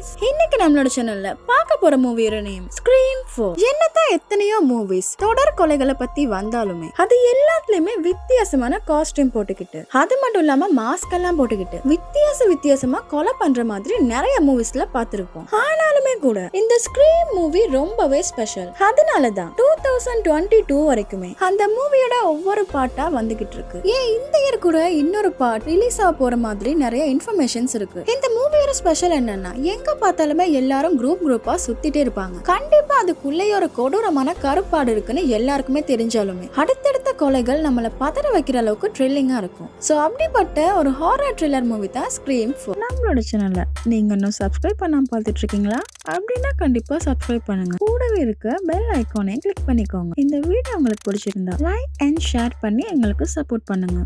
Guys இன்னைக்கு நம்மளோட சேனல்ல பார்க்க போற மூவியோட நேம் ஸ்கிரீம் ஃபோர் என்னதான் எத்தனையோ மூவிஸ் தொடர் கொலைகளை பத்தி வந்தாலுமே அது எல்லாத்துலயுமே வித்தியாசமான காஸ்டியூம் போட்டுக்கிட்டு அது மட்டும் இல்லாம மாஸ்க் எல்லாம் போட்டுக்கிட்டு வித்தியாச வித்தியாசமா கொலை பண்ற மாதிரி நிறைய மூவிஸ்ல பார்த்திருப்போம். ஆனாலுமே கூட இந்த ஸ்கிரீம் மூவி ரொம்பவே ஸ்பெஷல் அதனாலதான் டூ தௌசண்ட் டுவெண்ட்டி டூ வரைக்குமே அந்த மூவியோட ஒவ்வொரு பாட்டா வந்துகிட்டு இருக்கு. ஏன் இந்த இயர் கூட இன்னொரு பார்ட் ரிலீஸ் ஆக போற மாதிரி நிறைய இன்ஃபர்மேஷன்ஸ் இருக்கு. இந்த மூவியோட ஸ்பெஷல் என்னன்னா எங்க பார்த்தாலுமே எல்லாரும் குரூப் குரூப்பா சுத்திட்டே இருப்பாங்க. கண்டிப்பா அதுக்குள்ளேயே ஒரு கொடூரமான கருப்பாடு இருக்குன்னு எல்லாருக்குமே தெரிஞ்சாலுமே. அடுத்தடுத்த கொலைகள் நம்மள பதற வைக்கிற அளவுக்கு த்ரில்லிங்கா இருக்கும். சோ அப்படிப்பட்ட ஒரு ஹாரர் த்ரில்லர் மூவி தான் ஸ்கிரீம் ஃபோர் நம்மளோட சேனல்ல நீங்க இன்னும் சப்ஸ்கிரைப் பண்ணாம பார்த்துட்டு இருக்கீங்களா? அப்படின்னா கண்டிப்பா சப்ஸ்கிரைப் பண்ணுங்க. கூடவே இருக்க பெல் ஐக்கானை கிளிக் பண்ணிக்கோங்க. இந்த வீடியோ உங்களுக்கு பிடிச்சிருந்தா லைக் அண்ட் ஷேர் பண்ணி எங்களுக்கு சப்போர்ட் பண்ணுங்க.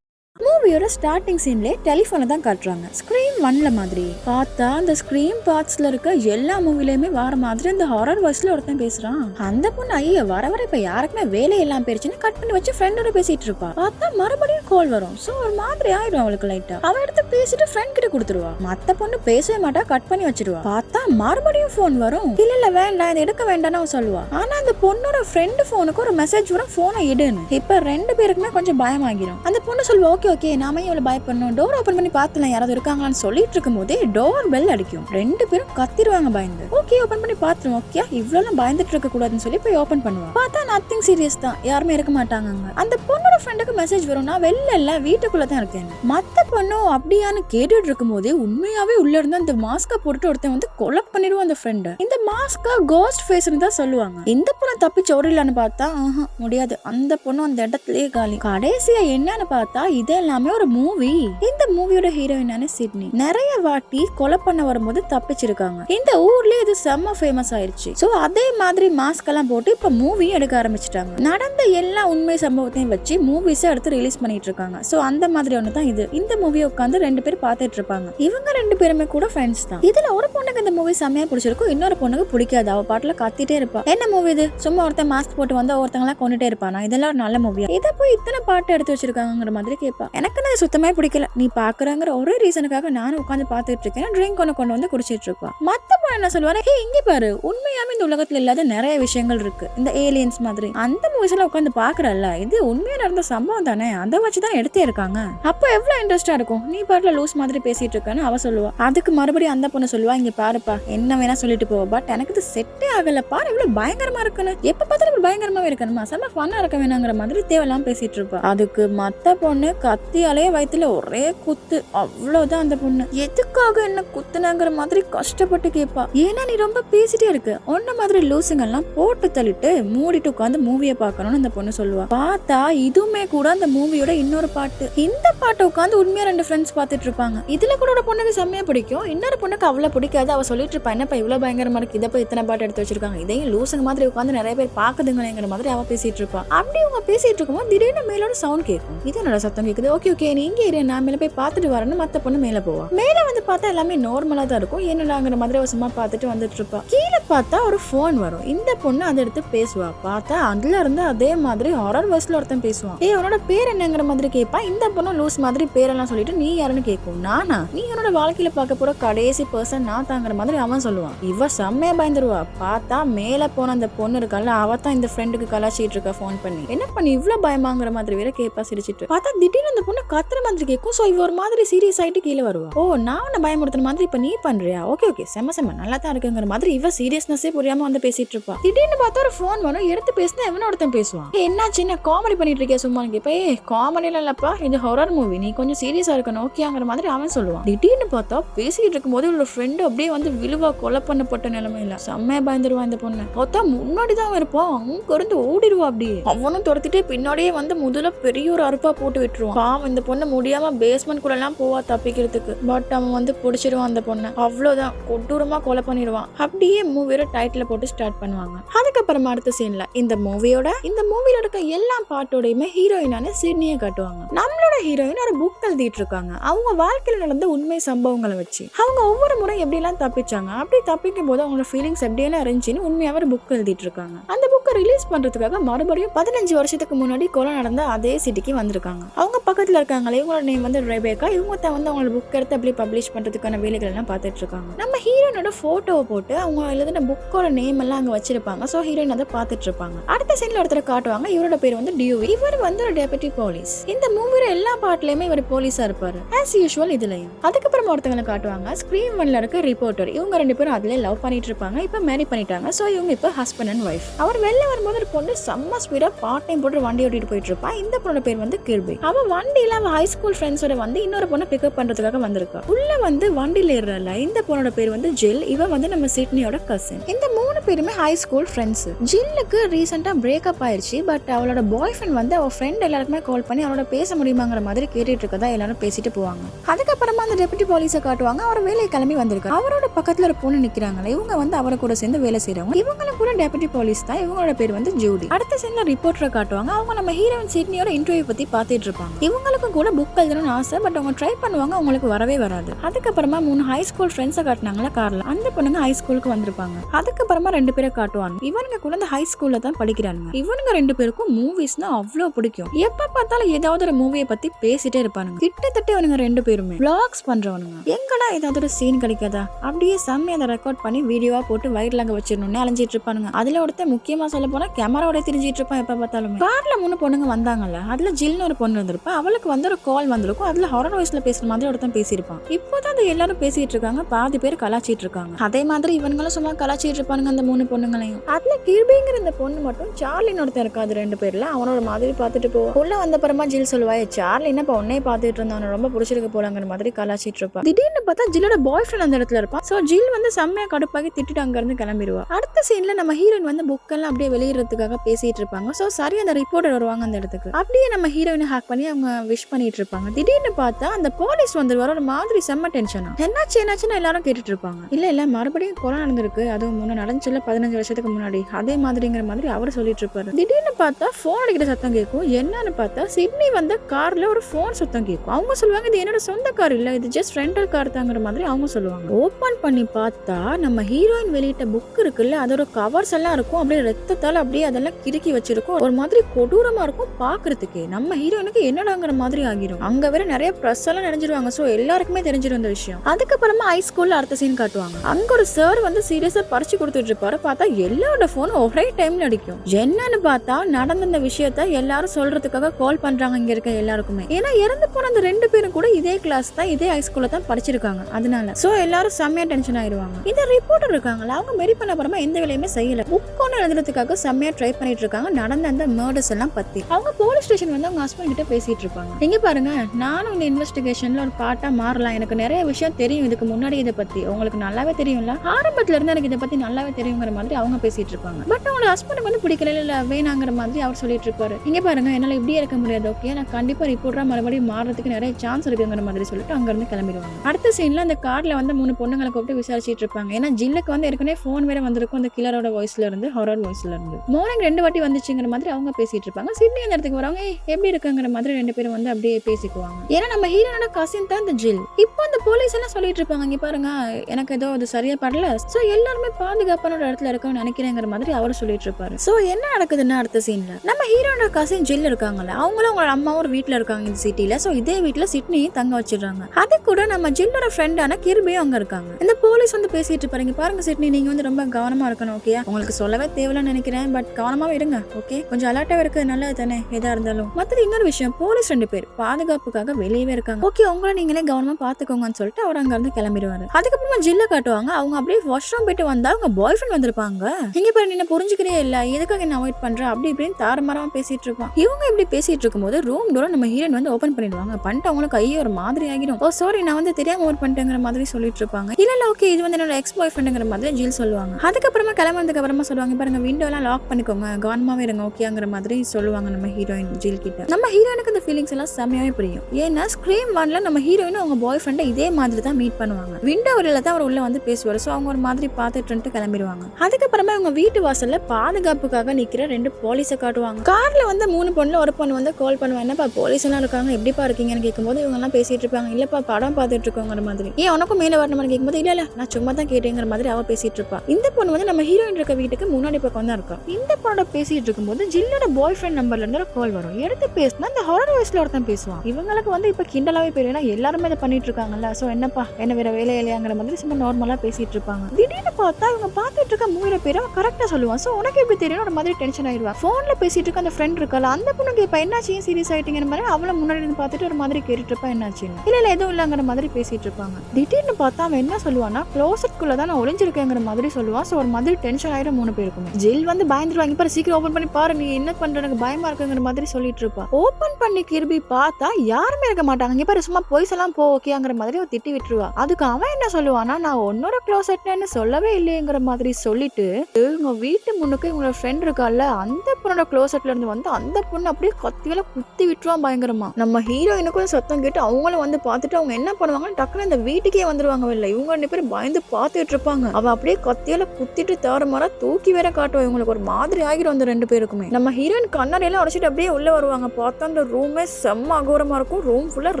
மூவியோட ஸ்டார்டிங் சீன்லயே டெலிஃபோனை தான் காட்டுறாங்க. ஸ்க்ரீன் ஒன்ல மாதிரி. பார்த்தா அந்த ஸ்க்ரீன் பார்ட்ஸ்ல இருக்க எல்லா மூவிலையுமே வர மாதிரி அந்த ஹாரர் வாய்ஸ்ல ஒருத்தன் பேசுறான். அந்த பொண்ணு ஐயோ வர வர இப்ப யாருக்குமே வேலை எல்லாம் போயிருச்சுன்னு கட் பண்ணி வச்சு ஃப்ரெண்டோட பேசிட்டு இருப்பா. பார்த்தா மறுபடியும் கால் வரும். சோ ஒரு மாதிரி ஆயிடும் அவளுக்கு லைட்டா அவ எடுத்து பேசிட்டு ஃப்ரெண்ட் கிட்ட கொடுத்துருவா. மத்த பொண்ணு பேசவே மாட்டா கட் பண்ணி வச்சிருவா. பார்த்தா மறுபடியும் ஃபோன் வரும். இல்ல இல்ல வேண்டாம் இதை எடுக்க வேண்டாம்னு அவன் சொல்லுவா. ஆனா அந்த பொண்ணோட ஃப்ரெண்டு ஃபோனுக்கு ஒரு மெசேஜ் வரும். போனை இடுன்னு. இப்ப ரெண்டு பேருக்குமே கொஞ்சம் பயமாகிடும் அந்த பொண்ணு சொல்லுவா ஓகே ஓகே நாம இவ்வளவு பயப்படணும்? டோர் ஓபன் பண்ணி பார்த்துலாம் யாராவது இருக்காங்களான்னு சொல்லிட்டு இருக்கும் போதே டோர் பெல் அடிக்கும். ரெண்டு பேரும் கத்திருவாங்க பயந்து. ஓகே ஓபன் பண்ணி பார்த்துருவோம். ஓகே இவ்வளவு பயந்துட்டு இருக்க கூடாதுன்னு சொல்லி போய் ஓபன் பண்ணுவோம். பார்த்தா நத்திங் சீரியஸ் தான். யாருமே இருக்க மாட்டாங்க அந்த பொண்ணோட ஃப்ரெண்டுக்கு மெசேஜ் வரும் நான் வெளில இல்ல வீட்டுக்குள்ள தான் இருக்கேன். மத்த பொண்ணும் அப்படியான்னு கேட்டுட்டு இருக்கும் போதே உண்மையாவே உள்ள இருந்து அந்த மாஸ்க போட்டுட்டு ஒருத்தன் வந்து கொலை பண்ணிடுவோம் அந்த ஃப்ரெண்டு இந்த மாஸ்கா கோஸ்ட் ஃபேஸ்னு தான் சொல்லுவாங்க. இந்த பொண்ணை தப்பிச்சு ஓடிடலான்னு பார்த்தா ஆஹா முடியாது. அந்த பொண்ணு அந்த இடத்துலயே காலி. கடைசியா என்னன்னு பார்த்தா இது எல்லாமே ஒரு மூவி இந்த மூவியோட ஹீரோயினான சிட்னி. நிறைய வாட்டி கொலை பண்ண வரும்போது தப்பிச்சிருக்காங்க. இந்த ஊர்லயே இது செம்ம ஃபேமஸ் ஆயிருச்சு. சோ அதே மாதிரி மாஸ்க் எல்லாம் போட்டு இப்ப மூவியும் எடுக்க ஆரம்பிச்சிட்டாங்க. நடந்த எல்லா உண்மை சம்பவத்தையும் வச்சு மூவிஸ் எடுத்து ரிலீஸ் பண்ணிட்டு இருக்காங்க. சோ அந்த மாதிரி ஒண்ணு தான் இது. இந்த மூவியை உட்காந்து ரெண்டு பேர் பார்த்துட்டு இருப்பாங்க. இவங்க ரெண்டு பேருமே கூட ஃப்ரெண்ட்ஸ் தான். இதுல ஒரு பொண்ணுக்கு இந்த மூவி செம்மையா பிடிச்சிருக்கும். இன்னொரு பொண்ணுக்கு பிடிக்காது. அவ பாட்டுல கத்திட்டே இருப்பா. என்ன மூவி இது? சும்மா ஒருத்தன் மாஸ்க் போட்டு வந்து ஒருத்தங்களா கொண்டுட்டே இருப்பானா? இதெல்லாம் ஒரு நல்ல மூவியா இதை போய் இத்தனை பாட்டு எடுத்து வச்சிருக்காங்கிற மாதிரி கேட்பா. எனக்கு நான் சுத்தமே பிடிக்கல. நீ பாக்குறாங்கிற ஒரே ரீசனுக்காக நானும் உட்காந்து பார்த்துட்டு இருக்கேன் ட்ரிங்க் ஒன்று கொண்டு வந்து குடிச்சிட்டு இருப்பா மத்த பொண்ணு என்ன சொல்லுவாரு ஹே இங்கே பாரு. உண்மையாவே இந்த உலகத்துல இல்லாத நிறைய விஷயங்கள் இருக்கு. இந்த ஏலியன்ஸ் மாதிரி. அந்த மூவிஸ்ல உட்காந்து பாக்குறல்ல. இது உண்மையா நடந்த சம்பவம் தானே. அதை வச்சு தான் எடுத்தே இருக்காங்க. அப்போ எவ்வளவு இன்ட்ரெஸ்டா இருக்கும்? நீ பாட்டுல லூஸ் மாதிரி பேசிட்டு இருக்கேன்னு அவ சொல்லுவா. அதுக்கு மறுபடியும் அந்த பொண்ணு சொல்லுவா இங்க பாருப்பா. என்ன வேணா சொல்லிட்டு போவா பட் எனக்கு இது செட்டே ஆகல. பாரு இவ்வளவு பயங்கரமா இருக்குன்னு. எப்ப பார்த்தாலும் இப்படி பயங்கரமாவே இருக்கணுமா? செம்ம ஃபன்னா இருக்க வேணாங்கிற மாதிரி தேவையெல்லாம் பேசிட்டு இருப்பா அதுக்கு மத்த பொண்ணு கத்தியாலே வயிற்றுல ஒரே குத்து. அவ்வளோதான் அந்த பொண்ணு. எதுக்காக என்ன குத்துனாங்கிற மாதிரி கஷ்டப்பட்டு கேட்பா ஏன்னா நீ ரொம்ப பேசிட்டே இருக்கு. உன்ன மாதிரி லூசுங்கெல்லாம் போட்டு தள்ளிட்டு மூடிட்டு உட்காந்து மூவியை பார்க்கணும்னு அந்த பொண்ணு சொல்லுவா. பார்த்தா இதுவுமே கூட அந்த மூவியோட இன்னொரு பாட்டு. இந்த பாட்டை உட்காந்து உண்மையா ரெண்டு ஃப்ரெண்ட்ஸ் பார்த்துட்டு இருப்பாங்க. இதுல கூட ஒரு பொண்ணுக்கு செம்மையா பிடிக்கும். இன்னொரு பொண்ணுக்கு அவ்வளோ பிடிக்காது. அவ சொல்லிட்டு இருப்பா என்னப்பா இவ்வளோ பயங்கரமா இருக்கு? இதை போய் இத்தனை பாட்டு எடுத்து வச்சிருக்காங்க. இதையும் லூசுங்க மாதிரி உட்காந்து நிறைய பேர் பாக்குதுங்களேங்கிற மாதிரி அவ பேசிட்டு இருப்பா. அப்படி அவங்க பேசிட்டு இருக்கும்போது திடீர்னு மேலோட சவுண்ட் கேட்கும் இது என்னோட சத்தம் சொல்லுது ஓகே ஓகே நீ இங்கே இரு நான் மேல போய் பார்த்துட்டு வரேன்னு மத்த பொண்ணு மேல போவா. மேல வந்து பார்த்தா எல்லாமே நார்மலா தான் இருக்கும். என்னடாங்கிற மாதிரி அவ சும்மா பார்த்துட்டு வந்துட்டு இருப்பா. கீழே பார்த்தா ஒரு ஃபோன் வரும். இந்த பொண்ணு அதை எடுத்து பேசுவா. பார்த்தா அதுல இருந்து அதே மாதிரி ஹாரர் வாய்ஸ்ல ஒருத்தன் பேசுவான் ஏ உன்னோட பேர் என்னங்கிற மாதிரி கேட்பா இந்த பொண்ணு லூஸ் மாதிரி பேரெல்லாம் சொல்லிட்டு நீ யாருன்னு கேட்கும் நானா? நீ என்னோட வாழ்க்கையில பார்க்க போற கடைசி பர்சன் நான் தாங்கிற மாதிரி அவன் சொல்லுவான். இவ செம்மையா பயந்துருவா. பார்த்தா மேல போன அந்த பொண்ணு இருக்கால அவ தான் இந்த ஃப்ரெண்டுக்கு கலாச்சிட்டு இருக்கா ஃபோன் பண்ணி. என்ன பண்ணி இவ்வளவு பயமாங்கிற மாதிரி வேற கேட்பா சிரிச்சிட்டு. பார்த்தா திடீர்னு இந்த பொண்ணு கத்துற மாதிரி கேட்கும் சோ இவ ஒரு மாதிரி சீரியஸ் ஆயிட்டு கீழே வருவா. ஓ நான் உன்னை பயமுறுத்துற மாதிரி இப்போ நீ பண்றியா? ஓகே ஓகே செம்ம செம்ம நல்லா தான் இருக்குங்கிற மாதிரி இவ சீரியஸ்னஸே புரியாம வந்து பேசிட்டு இருப்பா. திடீர்னு பார்த்தா ஒரு ஃபோன் வரும். எடுத்து பேசினா எவன ஒருத்தன் பேசுவான். என்ன சின்ன காமெடி பண்ணிட்டு இருக்கியா? சும்மா கேப்ப ஏ காமெடியில இல்லப்பா. இது ஹொரர் மூவி நீ கொஞ்சம் சீரியஸா இருக்கணும். ஓகேங்கிற மாதிரி அவன் சொல்லுவான். திடீர்னு பார்த்தா பேசிட்டு இருக்கும்போது உள்ள ஃப்ரெண்டு அப்படியே வந்து விழுவா கொலை பண்ணப்பட்ட நிலைமையில. செம்மையா பயந்துருவான் இந்த பொண்ணு. பார்த்தா முன்னாடி தான் இருப்பான். அங்க இருந்து ஓடிடுவா அப்படியே. அவனும் துரத்திட்டே பின்னாடியே வந்து முதல்ல பெரிய ஒரு அறுப்பா போட்டு விட்டுருவான். பாவம் இந்த பொண்ணு முடியாம பேஸ்மெண்ட் கூட எல்லாம் போவா தப்பிக்கிறதுக்கு. பட் அவன் வந்து பிடிச்சிருவான் அந்த பொண்ணை. அவ்வளவுதான். கொடூரமா கொலை பண்ணிடுவான் அப்படியே மூவியோட டைட்டில் போட்டு ஸ்டார்ட் பண்ணுவாங்க. அதுக்கப்புறமா அடுத்த சீன்ல இந்த மூவியோட இந்த மூவியில் இருக்க எல்லா பாட்டோடையுமே ஹீரோயினான சிட்னியை காட்டுவாங்க. நம்மளோட ஹீரோயின் ஒரு புக் எழுதிட்டு இருக்காங்க. அவங்க வாழ்க்கையில நடந்த உண்மை சம்பவங்களை வச்சு. அவங்க ஒவ்வொரு முறை எப்படிலாம் தப்பிச்சாங்க? அப்படி தப்பிக்கும் போது அவங்களோட ஃபீலிங்ஸ் எப்படியெல்லாம் இருந்துச்சுன்னு உண்மையாக ஒரு புக் எழுதிட்டு இருக்காங்க. அந்த புக்கை ரிலீஸ் பண்றதுக்காக மறுபடியும் பதினஞ்சு வருஷத்துக்கு முன்னாடி கொலை நடந்த அதே சிட்டிக்கு வந்திருக்காங்க. அவங்க பக்கத்தில் இருக்காங்களே இவங்களோட நேம் வந்து ரெபேக்கா. இவங்க தான் வந்து அவங்களோட புக் எடுத்து அப்படியே பப்ளிஷ் பண்ணுறதுக்கான வேலைகள் எல்லாம் பார்த்துட்டு இருக்காங்க. நம்ம ஹீரோனோட ஃபோட்டோவை போட்டு அவங்க எழுதின புக்கோட நேம் எல்லாம் அங்கே வச்சிருப்பாங்க. ஸோ ஹீரோயின் அதை பார்த்துட்டு இருப்பாங்க. அடுத்த சீனில் ஒருத்தர் காட்டுவாங்க. இவரோட பேர் வந்து டியூவி இவர் வந்து ஒரு டெபுட்டி போலீஸ் இந்த மூவில எல்லா பாட்டுலயுமே இவர் போலீஸா இருப்பாரு. ஆஸ் யூஷுவல் இதுலயும். அதுக்கப்புறம் ஒருத்தவங்களை காட்டுவாங்க. ஸ்க்ரீன் ஒன்ல இருக்க ரிப்போர்ட்டர் இவங்க ரெண்டு பேரும் அதுல லவ் பண்ணிட்டு இருப்பாங்க. இப்போ மேரி பண்ணிட்டாங்க. ஸோ இவங்க இப்போ ஹஸ்பண்ட் அண்ட் ஒய்ஃப் அவர் வெளில வரும்போது ஒரு பொண்ணு செம்ம ஸ்பீடா பார்ட் டைம் போட்டு வண்டி ஓட்டிட்டு போயிட்டு இருப்பா. இந்த பொண்ணோட பேர் வந்து கிர்பி. அவன் வண்டியில அவன் ஹை ஸ்கூல் ஃப்ரெண்ட்ஸோட வந்து இன்னொரு பொண்ணை பிக்கப் பண்றதுக்காக வந்திருக்கா. உள்ள வந்து வண்டியில ஏறல இந்த பொண்ணோட பேர் வந்து ஜில் இவன் வந்து நம்ம சிட்னியோட கசின் இந்த மூணு பேருமே ஹை ஸ்கூல் ஃப்ரெண்ட்ஸ் ஜில்லுக்கு ரீசெண்டா பிரேக்கப் ஆயிடுச்சு பட் அவளோட பாய் ஃப்ரெண்ட் வந்து அவள் ஃப்ரெண்ட் எல்லாருக்குமே கால் பண்ணி அவளோட பேச முடியுமாங்கிற மாதிரி கேட்டுட்டு இருக்கதா எல்லாரும் பேசிட்டு போவாங்க. அதுக்கப்புறமா அந்த டெபுட்டி போலீஸை காட்டுவாங்க அவர் வேலையை கிளம்பி வந்திருக்காரு. அவரோட பக்கத்துல ஒரு பொண்ணு நிக்கிறாங்களே இவங்க வந்து அவரை கூட சேர்ந்து வேலை செய்கிறவங்க இவங்களும் கூட டெபுட்டி போலீஸ் தான் இவங்களோட பேர் வந்து ஜூடி. அடுத்த சீன்ல ரிப்போர்ட்டரை காட்டுவாங்க அவங்க நம்ம ஹீரோயின் சிட்னியோட இன்டர்வியூ பத்தி பார்த்துட்டு இருப்பாங்க. இவங்களுக்கும் கூட புக் எழுதணும்னு ஆசை பட் அவங்க ட்ரை பண்ணுவாங்க அவங்களுக்கு வரவே வராது. அதுக்கப்புறமா மூணு ஹை ஸ்கூல் ஃப்ரெண்ட்ஸை காட்டினாங்களா கார்ல. அந்த பொண்ணுங்க ஹை ஸ்கூலுக்கு வந்திருப்பாங்க. அதுக்கப்புறமா ரெண்டு பேரை காட்டுவாங்க. இவனுங்க கூட இந்த ஹை ஸ்கூல்ல தான் படிக்கிறாங்க இவனுங்க ரெண்டு பேருக்கும் மூவிஸ்னா அவ்வளோ பிடிக்கும். எப்ப பார்த்தாலும் ஏதாவது ஒரு மூவியை பத்தி பேசிட்டே இருப்பானுங்க. கிட்டத்தட்ட இவனுங்க ரெண்டு பேருமே. பிளாக்ஸ் பண்றவனுங்க. எங்கடா ஏதாவது ஒரு சீன் கிடைக்காதா? அப்படியே செம்மி அதை ரெக்கார்ட் பண்ணி வீடியோவா போட்டு வயிறுல அங்க வச்சிடணும்னு அலைஞ்சிட்டு இருப்பானுங்க. அதுல ஒருத்தன் முக்கியமா சொல்ல போனா கேமராவோட தெரிஞ்சிட்டு இருப்பான் எப்ப பார்த்தாலும். கார்ல மூணு பொண்ணுங்க வந்தாங்கல்ல அதுல ஜில்னு ஒரு பொண்ணு இருந்திருப்பா அவளுக்கு வந்து ஒரு கால் வந்திருக்கும். அதுல ஹாரர் வாய்ஸ்ல பேசுற மாதிரி ஒருத்தன் பேசியிருப்பான். இப்போதான் அது எல்லாரும் பேசிட்டு இருக்காங்க. பாதி பேர் கலாச்சிட்டு இருக்காங்க. அதே மாதிரி இவங்களும் சும்மா கலாச்சிட்டு இருப்பானுங்க அந்த மூணு பொண்ணுங்களையும். அதுல கிருபிங்கிற இந்த பொண்ணு மட்டும் சார்லின்னு ஒருத்தன் இருக்காது ரெண்டு பேர்ல. அவனோட மாதிரி பார்த்துட்டு போ. உள்ள வந்த அப்புறமா ஜில் சொல்லுவாய் சார்லி இப்போ உன்னே பார்த்துட்டு இருந்தான் ரொம்ப பிடிச்சிருக்க போலாங்கிற மாதிரி கலாச்சிட்டு இருப்பான் திடீர்னு பார்த்தா ஜில்லோட பாய் ஃப்ரெண்ட் அந்த இடத்துல இருப்பான். சோ ஜில் வந்து செம்மையா கடுப்பாகி திட்டிட்டு அங்க இருந்து கிளம்பிடுவா. அடுத்த சீன்ல நம்ம ஹீரோயின் வந்து புக் எல்லாம் அப்படியே வெளியிடறதுக்காக பேசிட்டு இருப்பாங்க. சோ சரி அந்த ரிப்போர்ட்டர் வருவாங்க அந்த இடத்துக்கு. அப்படியே நம்ம ஹீரோயினை ஹேக் பண்ணி அவங்க விஷ் பண்ணிட்டு இருப்பாங்க திடீர்னு பார்த்தா அந்த போலீஸ் வந்துருவாரு. ஒரு மாதிரி செம்ம டென்ஷனா என்னாச்சு என்னாச்சுன்னு எல்லாரும் கேட்டுட்டு இருப்பாங்க இல்ல இல்ல மறுபடியும் கொலை நடந்திருக்கு. அதுவும் முன்ன நடந்துச்சுல பதினஞ்சு வருஷத்துக்கு முன்னாடி. அதே மாதிரிங்கிற மாதிரி அவர் சொல்லிட்டு இருப்பாரு திடீர்னு பார்த்தா போன் அடிக்கிற சத்தம் கேட்கும். என்னன்னு பார்த்தா சிட்னி வந்த கார்ல ஒரு போன் சத்தம் கேட்கும். அவங்க சொல்லுவாங்க இது என்னோட சொந்த கார் இல்ல. இது ஜஸ்ட் ரெண்டல் கார் தாங்கிற மாதிரி அவங்க சொல்லுவாங்க. ஓபன் பண்ணி பார்த்தா நம்ம ஹீரோயின் வெளியிட்ட புக் இருக்குல்ல அதோட கவர்ஸ் எல்லாம் இருக்கும். அப்படியே ரத்தத்தால் அப்படியே அதெல்லாம் கிறுக்கி வச்சிருக்கும். ஒரு மாதிரி கொடூரமா இருக்கும் பாக்குறதுக்கு நம்ம ஹீரோயினுக்கு என்னடாங்கிற மாதிரி ஆகிரும். அங்க வேற நிறைய ப்ரெஸ் எல்லாம் நினைஞ்சிருவாங்க. சோ எல்லாருக்குமே தெரிஞ்சிடும் இந்த விஷயம். அதுக்கப்புறமா ஹை ஸ்கூல்ல அடுத்த சீன் காட்டுவாங்க. அங்க ஒரு சார் வந்து சீரியஸா பறிச்சு கொடுத்துட்டு இருப்பாரு. பார்த்தா எல்லாரோட போனும் ஒரே டைம்ல அடிக்கும். என்னன்னு பார்த்தா நடந்த இந்த விஷயத்த எல்லாரும் சொல்றதுக்காக கால் பண்றாங்க இங்க இருக்க எல்லாருக்குமே. ஏன்னா இறந்து போன அந்த ரெண்டு பேரும் கூட இதே கிளாஸ் தான் இதே ஹை ஸ்கூல்ல தான் படிச்சிருக்காங்க. அதனால சோ எல்லாரும் செம்மையா டென்ஷன் ஆயிருவாங்க. இந்த ரிப்போர்ட்டர் இருக்காங்களா அவங்க மெரி பண்ண அப்புறமா எந்த வேலையுமே செய்யல. புக் ஒன்று எழுதுறதுக்காக செம்மையா ட்ரை பண்ணிட்டு இருக்காங்க. நடந்த அந்த மர்டர்ஸ் எல்லாம் பத்தி. அவங்க போலீஸ் ஸ்டேஷன் வந்து அவங்க ஹஸ்பண்ட் கிட்ட பேசிட்டு இருப்பாங்க இங்க பாருங்க நானும் இந்த இன்வெஸ்டிகேஷன்ல ஒரு பாட்டா மாறலாம். எனக்கு நிறைய விஷயம் தெரியும். இதுக்கு முன்னாடி இதை பத்தி. உங்களுக்கு நல்லாவே தெரியும்ல? ஆரம்பத்துல இருந்து எனக்கு இதை பத்தி நல்லாவே தெரியுங்கிற மாதிரி அவங்க பேசிட்டு இருப்பாங்க. பட் அவங்களோட ஹஸ்பண்டுக்கு வந்து பிடிக்கல இல்ல வேணாங்கிற மாதிரி அவர் சொல்லிட்டு இருப்பாரு. இங்க பாருங்க என்னால இப்படியே இருக்க முடியாது ஓகே நான் கண்டிப்பா ரிப்போர்ட்டா மறுபடியும் மாறதுக்கு நிறைய சான்ஸ் இருக்குங்கிற மாதிரி சொல்லிட்டு அங்க இருந்து கிளம்பிடுவாங்க. அடுத்த சீன்ல அந்த கார்ல வந்து மூணு பொண்ணுங்களை கூப்பிட்டு விசாரிச்சிட்டு இருப்பாங்க. ஏன்னா ஜில்லுக்கு வந்து ஏற்கனவே ஃபோன் வேற வந்திருக்கும். அந்த கில்லரோட வாய்ஸ்ல இருந்து ஹாரர் வாய்ஸ்ல இருந்து. மார்னிங் ரெண்டு வாட்டி வந்துச்சுங்கிற மாதிரி அவங்க பேசிட்டு இருப்பாங்க. சிட்னி அந்த இடத்துக்கு வரவங்க எப்படி இருக்குங்கிற மாதிரி ரெண்டு பேரும் வந்து அப்படியே பேசிக்குவாங்க. ஏன்னா நம்ம ஹீரோனோட கசின் தான் இந்த ஜில். இப்போ அந்த போலீஸ் எல்லாம் சொல்லிட்டு இருப்பாங்க இங்க பாருங்க எனக்கு ஏதோ அது சரியா படல. சோ எல்லாருமே பாதுகாப்பான ஒரு இடத்துல இருக்கணும்னு நினைக்கிறேங்கிற மாதிரி அவர் சொல்லிட்டு இருப்பாரு. சோ என்ன நடக்குதுன்னா அடுத்த சீன்ல நம்ம ஹீரோனோட கசின் ஜில் இருக்காங்கல்ல அவங்களும் அவங்களோட அம்மாவும் ஒரு இருக்காங்க இந்த சிட்டில சோ இதே வீட்டில் சிட்னியும் தங்க வச்சிடுறாங்க. அது கூட நம்ம ஜில்லோட ஃப்ரெண்டான கிருபியும் அங்க இருக்காங்க. இந்த போலீஸ் வந்து பேசிட்டு இருப்பாங்க பாருங்க சிட்னி நீங்க வந்து ரொம்ப கவனமா இருக்கணும் ஓகே உங்களுக்கு சொல்லவே தேவையில்லன்னு நினைக்கிறேன் பட் கவனமா இருங்க ஓகே கொஞ்சம் அலர்ட்டா இருக்கு நல்லது தானே எதா இருந்தாலும். மத்தது இன்னொரு விஷயம் போலீஸ் ரெண்டு பேர் பாதுகாப்புக்காக வெளியவே இருக்காங்க. ஓகே உங்களை நீங்களே கவனமா பாத்துக்கோங்கன்னு சொல்லிட்டு அவர் அங்க இருந்து கிளம்பிடுவாரு. அதுக்கப்புறமா ஜில்ல காட்டுவாங்க. அவங்க அப்படியே வாஷ்ரூம் போயிட்டு வந்தா அவங்க பாய் ஃப்ரெண்ட் வந்திருப்பாங்க. இங்க பாரு நீ புரிஞ்சுக்கிறே இல்ல. எதுக்காக என்ன அவாய்ட் பண்ற? அப்படி இப்படின்னு தாறுமாறமா பேசிட்டு இருப்பான். இவங்க இப்படி பேசிட்டு இருக்கும்போது ரூம் டோரை நம்ம ஹீரோயின் வந்து ஓபன் பண்ணிடுவாங்க. பண்ணிட்டு அவங்களுக்கு கையே ஒரு மாதிரி ஆகிடும். ஓ சாரி நான் வந்து தெரியாம ஓட் பண்ணிட்டேங்கிற மாதிரி சொல்லிட்டு இருப்பாங்க. இல்ல இல்ல ஓகே இது வந்து என்னோட எக்ஸ் பாய் ஃப்ரெண்டுங்கிற மாதிரி ஜில் சொல்லுவாங்க. அதுக்கப்புறமா கிளம்புறதுக்கு அப்புறமா சொல்லுவாங்க பாருங்க விண்டோ எல்லாம் லாக் பண்ணிக்கோங்க. கவனமாவே இருங்க ஓகேங்கிற மாதிரி சொல்லுவாங்க நம்ம ஹீரோயின் ஜில் கிட்ட. நம்ம ஹீரோயினுக்கு இந்த ஃபீலிங்ஸ் எல்லாம் செம்மையாவே புரியும். ஏன்னா ஸ்க்ரீம் ஒன்ல நம்ம ஹீரோயினும் அவங்க பாய் ஃப்ரெண்டை இதே மாதிரி தான் மீட் பண்ணுவாங்க. விண்டோ வழியில தான் அவர் உள்ள வந்து பேசுவார். ஸோ அவங்க ஒரு மாதிரி பார்த்துட்டு கிளம்பிடுவாங்க. அதுக்கப்புறமா இவங்க வீட்டு வாசல்ல பாதுகாப்புக்காக நிக்கிற ரெண்டு போலீஸை காட்டுவாங்க. கார்ல வந்து மூணு பொண்ணுல ஒரு பொண்ணு வந்து கால் பண்ணுவா. என்னப்பா போலீஸ் எல்லாம் இருக்காங்க எப்படிப்பா இருக்கீங்கன்னு கேட்கும்போது இவங்க எல்லாம் பேசிட்டு இருப்பாங்க. இல்லப்பா படம் பார்த்துட்டு இருக்கோங்கிற மாதிரி. ஏன் உனக்கும் மேல வரணும்னு கேட்கும்போது இல்ல இல்ல நான் சும்மா தான் கேட்டேங்கிற மாதிரி அவ பேசிட்டு இருப்பா. இந்த பொண்ணு வந்து நம்ம ஹீரோயின் இருக்க வீட்டுக்கு முன்னாடி பக்கம் தான் இருக்கும் இந்த பொண்ணோட பேசிட்டு இருக்கும்போது ஜில்லோட பாய் ஃப்ரெண்ட் நம்பர்ல இருந்து கால் வரும். எடுத்து பேசினா இந்த ஹாரர் வயசுல ஒருத்தன் பேசுவான். இவங்களுக்கு வந்து இப்ப கிண்டலாவே போயிடும். ஏன்னா எல்லாருமே இதை பண்ணிட்டு இருக்காங்கல்ல சோ என்னப்பா? என்ன வேற வேலை இல்லையாங்கிற மாதிரி சும்மா நார்மலா பேசிட்டு இருப்பாங்க திடீர்னு பார்த்தா இவங்க பார்த்துட்டு இருக்க மூவில பேரை கரெக்டா சொல்லுவான். சோ உனக்கு எப்படி தெரியும் ஒரு மாதிரி டென்ஷன் ஆயிடுவா. போன்ல பேசிட்டு இருக்க அந்த ஃப்ரெண்ட் இருக்கல அந்த பொண்ணுக்கு இப்ப என்னாச்சு? ஏன் சீரியஸ் ஆயிட்டீங்கிற மாதிரி அவளை முன்னாடி இருந்து பார்த்துட்டு ஒரு மாதிரி கேட்டுட்டு இருப்பா என்னாச்சுன்னு இல்ல இல்ல எதுவும் இல்லங்கிற மாதிரி பேசிட்டு இருப்பாங்க திடீர்னு பார்த்தா அவன் என்ன சொல்லுவான்னா க்ளோசெட்குள்ள தான் நான் ஒளிஞ்சிருக்கேங்கிற மாதிரி சொல்லுவான். சோ ஒரு மாதிரி டென்ஷன் ஆயிடும் மூணு பேருக்குமே. ஜெயில் வந்து பயந்துருவாங்க. பாரு சீக்கிரம் ஓபன் பண்ணி பாரு. நீ என்ன பண்ற? எனக்கு பயமா இருக்குங்கிற மாதிரி சொல்லிட்டு இருப்பா ஓபன் பண்ணி திரும்பி பார்த்தா யாருமே இருக்க மாட்டாங்க. இங்கே பாரு சும்மா பொய்ஸ் எல்லாம் போ ஓகேங்கிற மாதிரி ஒரு திட்டி விட்டுருவா. அதுக்கு அவன் என்ன சொல்லுவானா நான் உன்னோட க்ளோசட்னு சொல்லவே இல்லையேங்கிற மாதிரி சொல்லிட்டு இவங்க வீட்டு முன்னுக்கு இவங்களோட ஃப்ரெண்ட் இருக்கால அந்த பொண்ணோட க்ளோசட்ல இருந்து வந்து அந்த பொண்ணு அப்படியே கத்தியால குத்தி விட்டுருவான் பயங்கரமா. நம்ம ஹீரோயினுக்கும் சத்தம் கேட்டு அவங்களும் வந்து பார்த்துட்டு அவங்க என்ன பண்ணுவாங்க டக்குனு இந்த வீட்டுக்கே வந்துருவாங்க இல்லை இவங்க ரெண்டு பேரும் பயந்து பார்த்துட்டு இருப்பாங்க. அவன் அப்படியே கத்தியால குத்திட்டு தாறுமாறா தூக்கி வேற காட்டுவான் இவங்களுக்கு ஒரு மாதிரி ஆகிரும் அந்த ரெண்டு பேருக்குமே. நம்ம ஹீரோயின் கண்ணாடியெல்லாம் உடச்சிட்டு அப்படியே உள்ள வருவாங்க. பார்த்தா அந்த ரூம் செம்ம அகோரமாக இருக்கும். ரூம் ஃபுல்லாக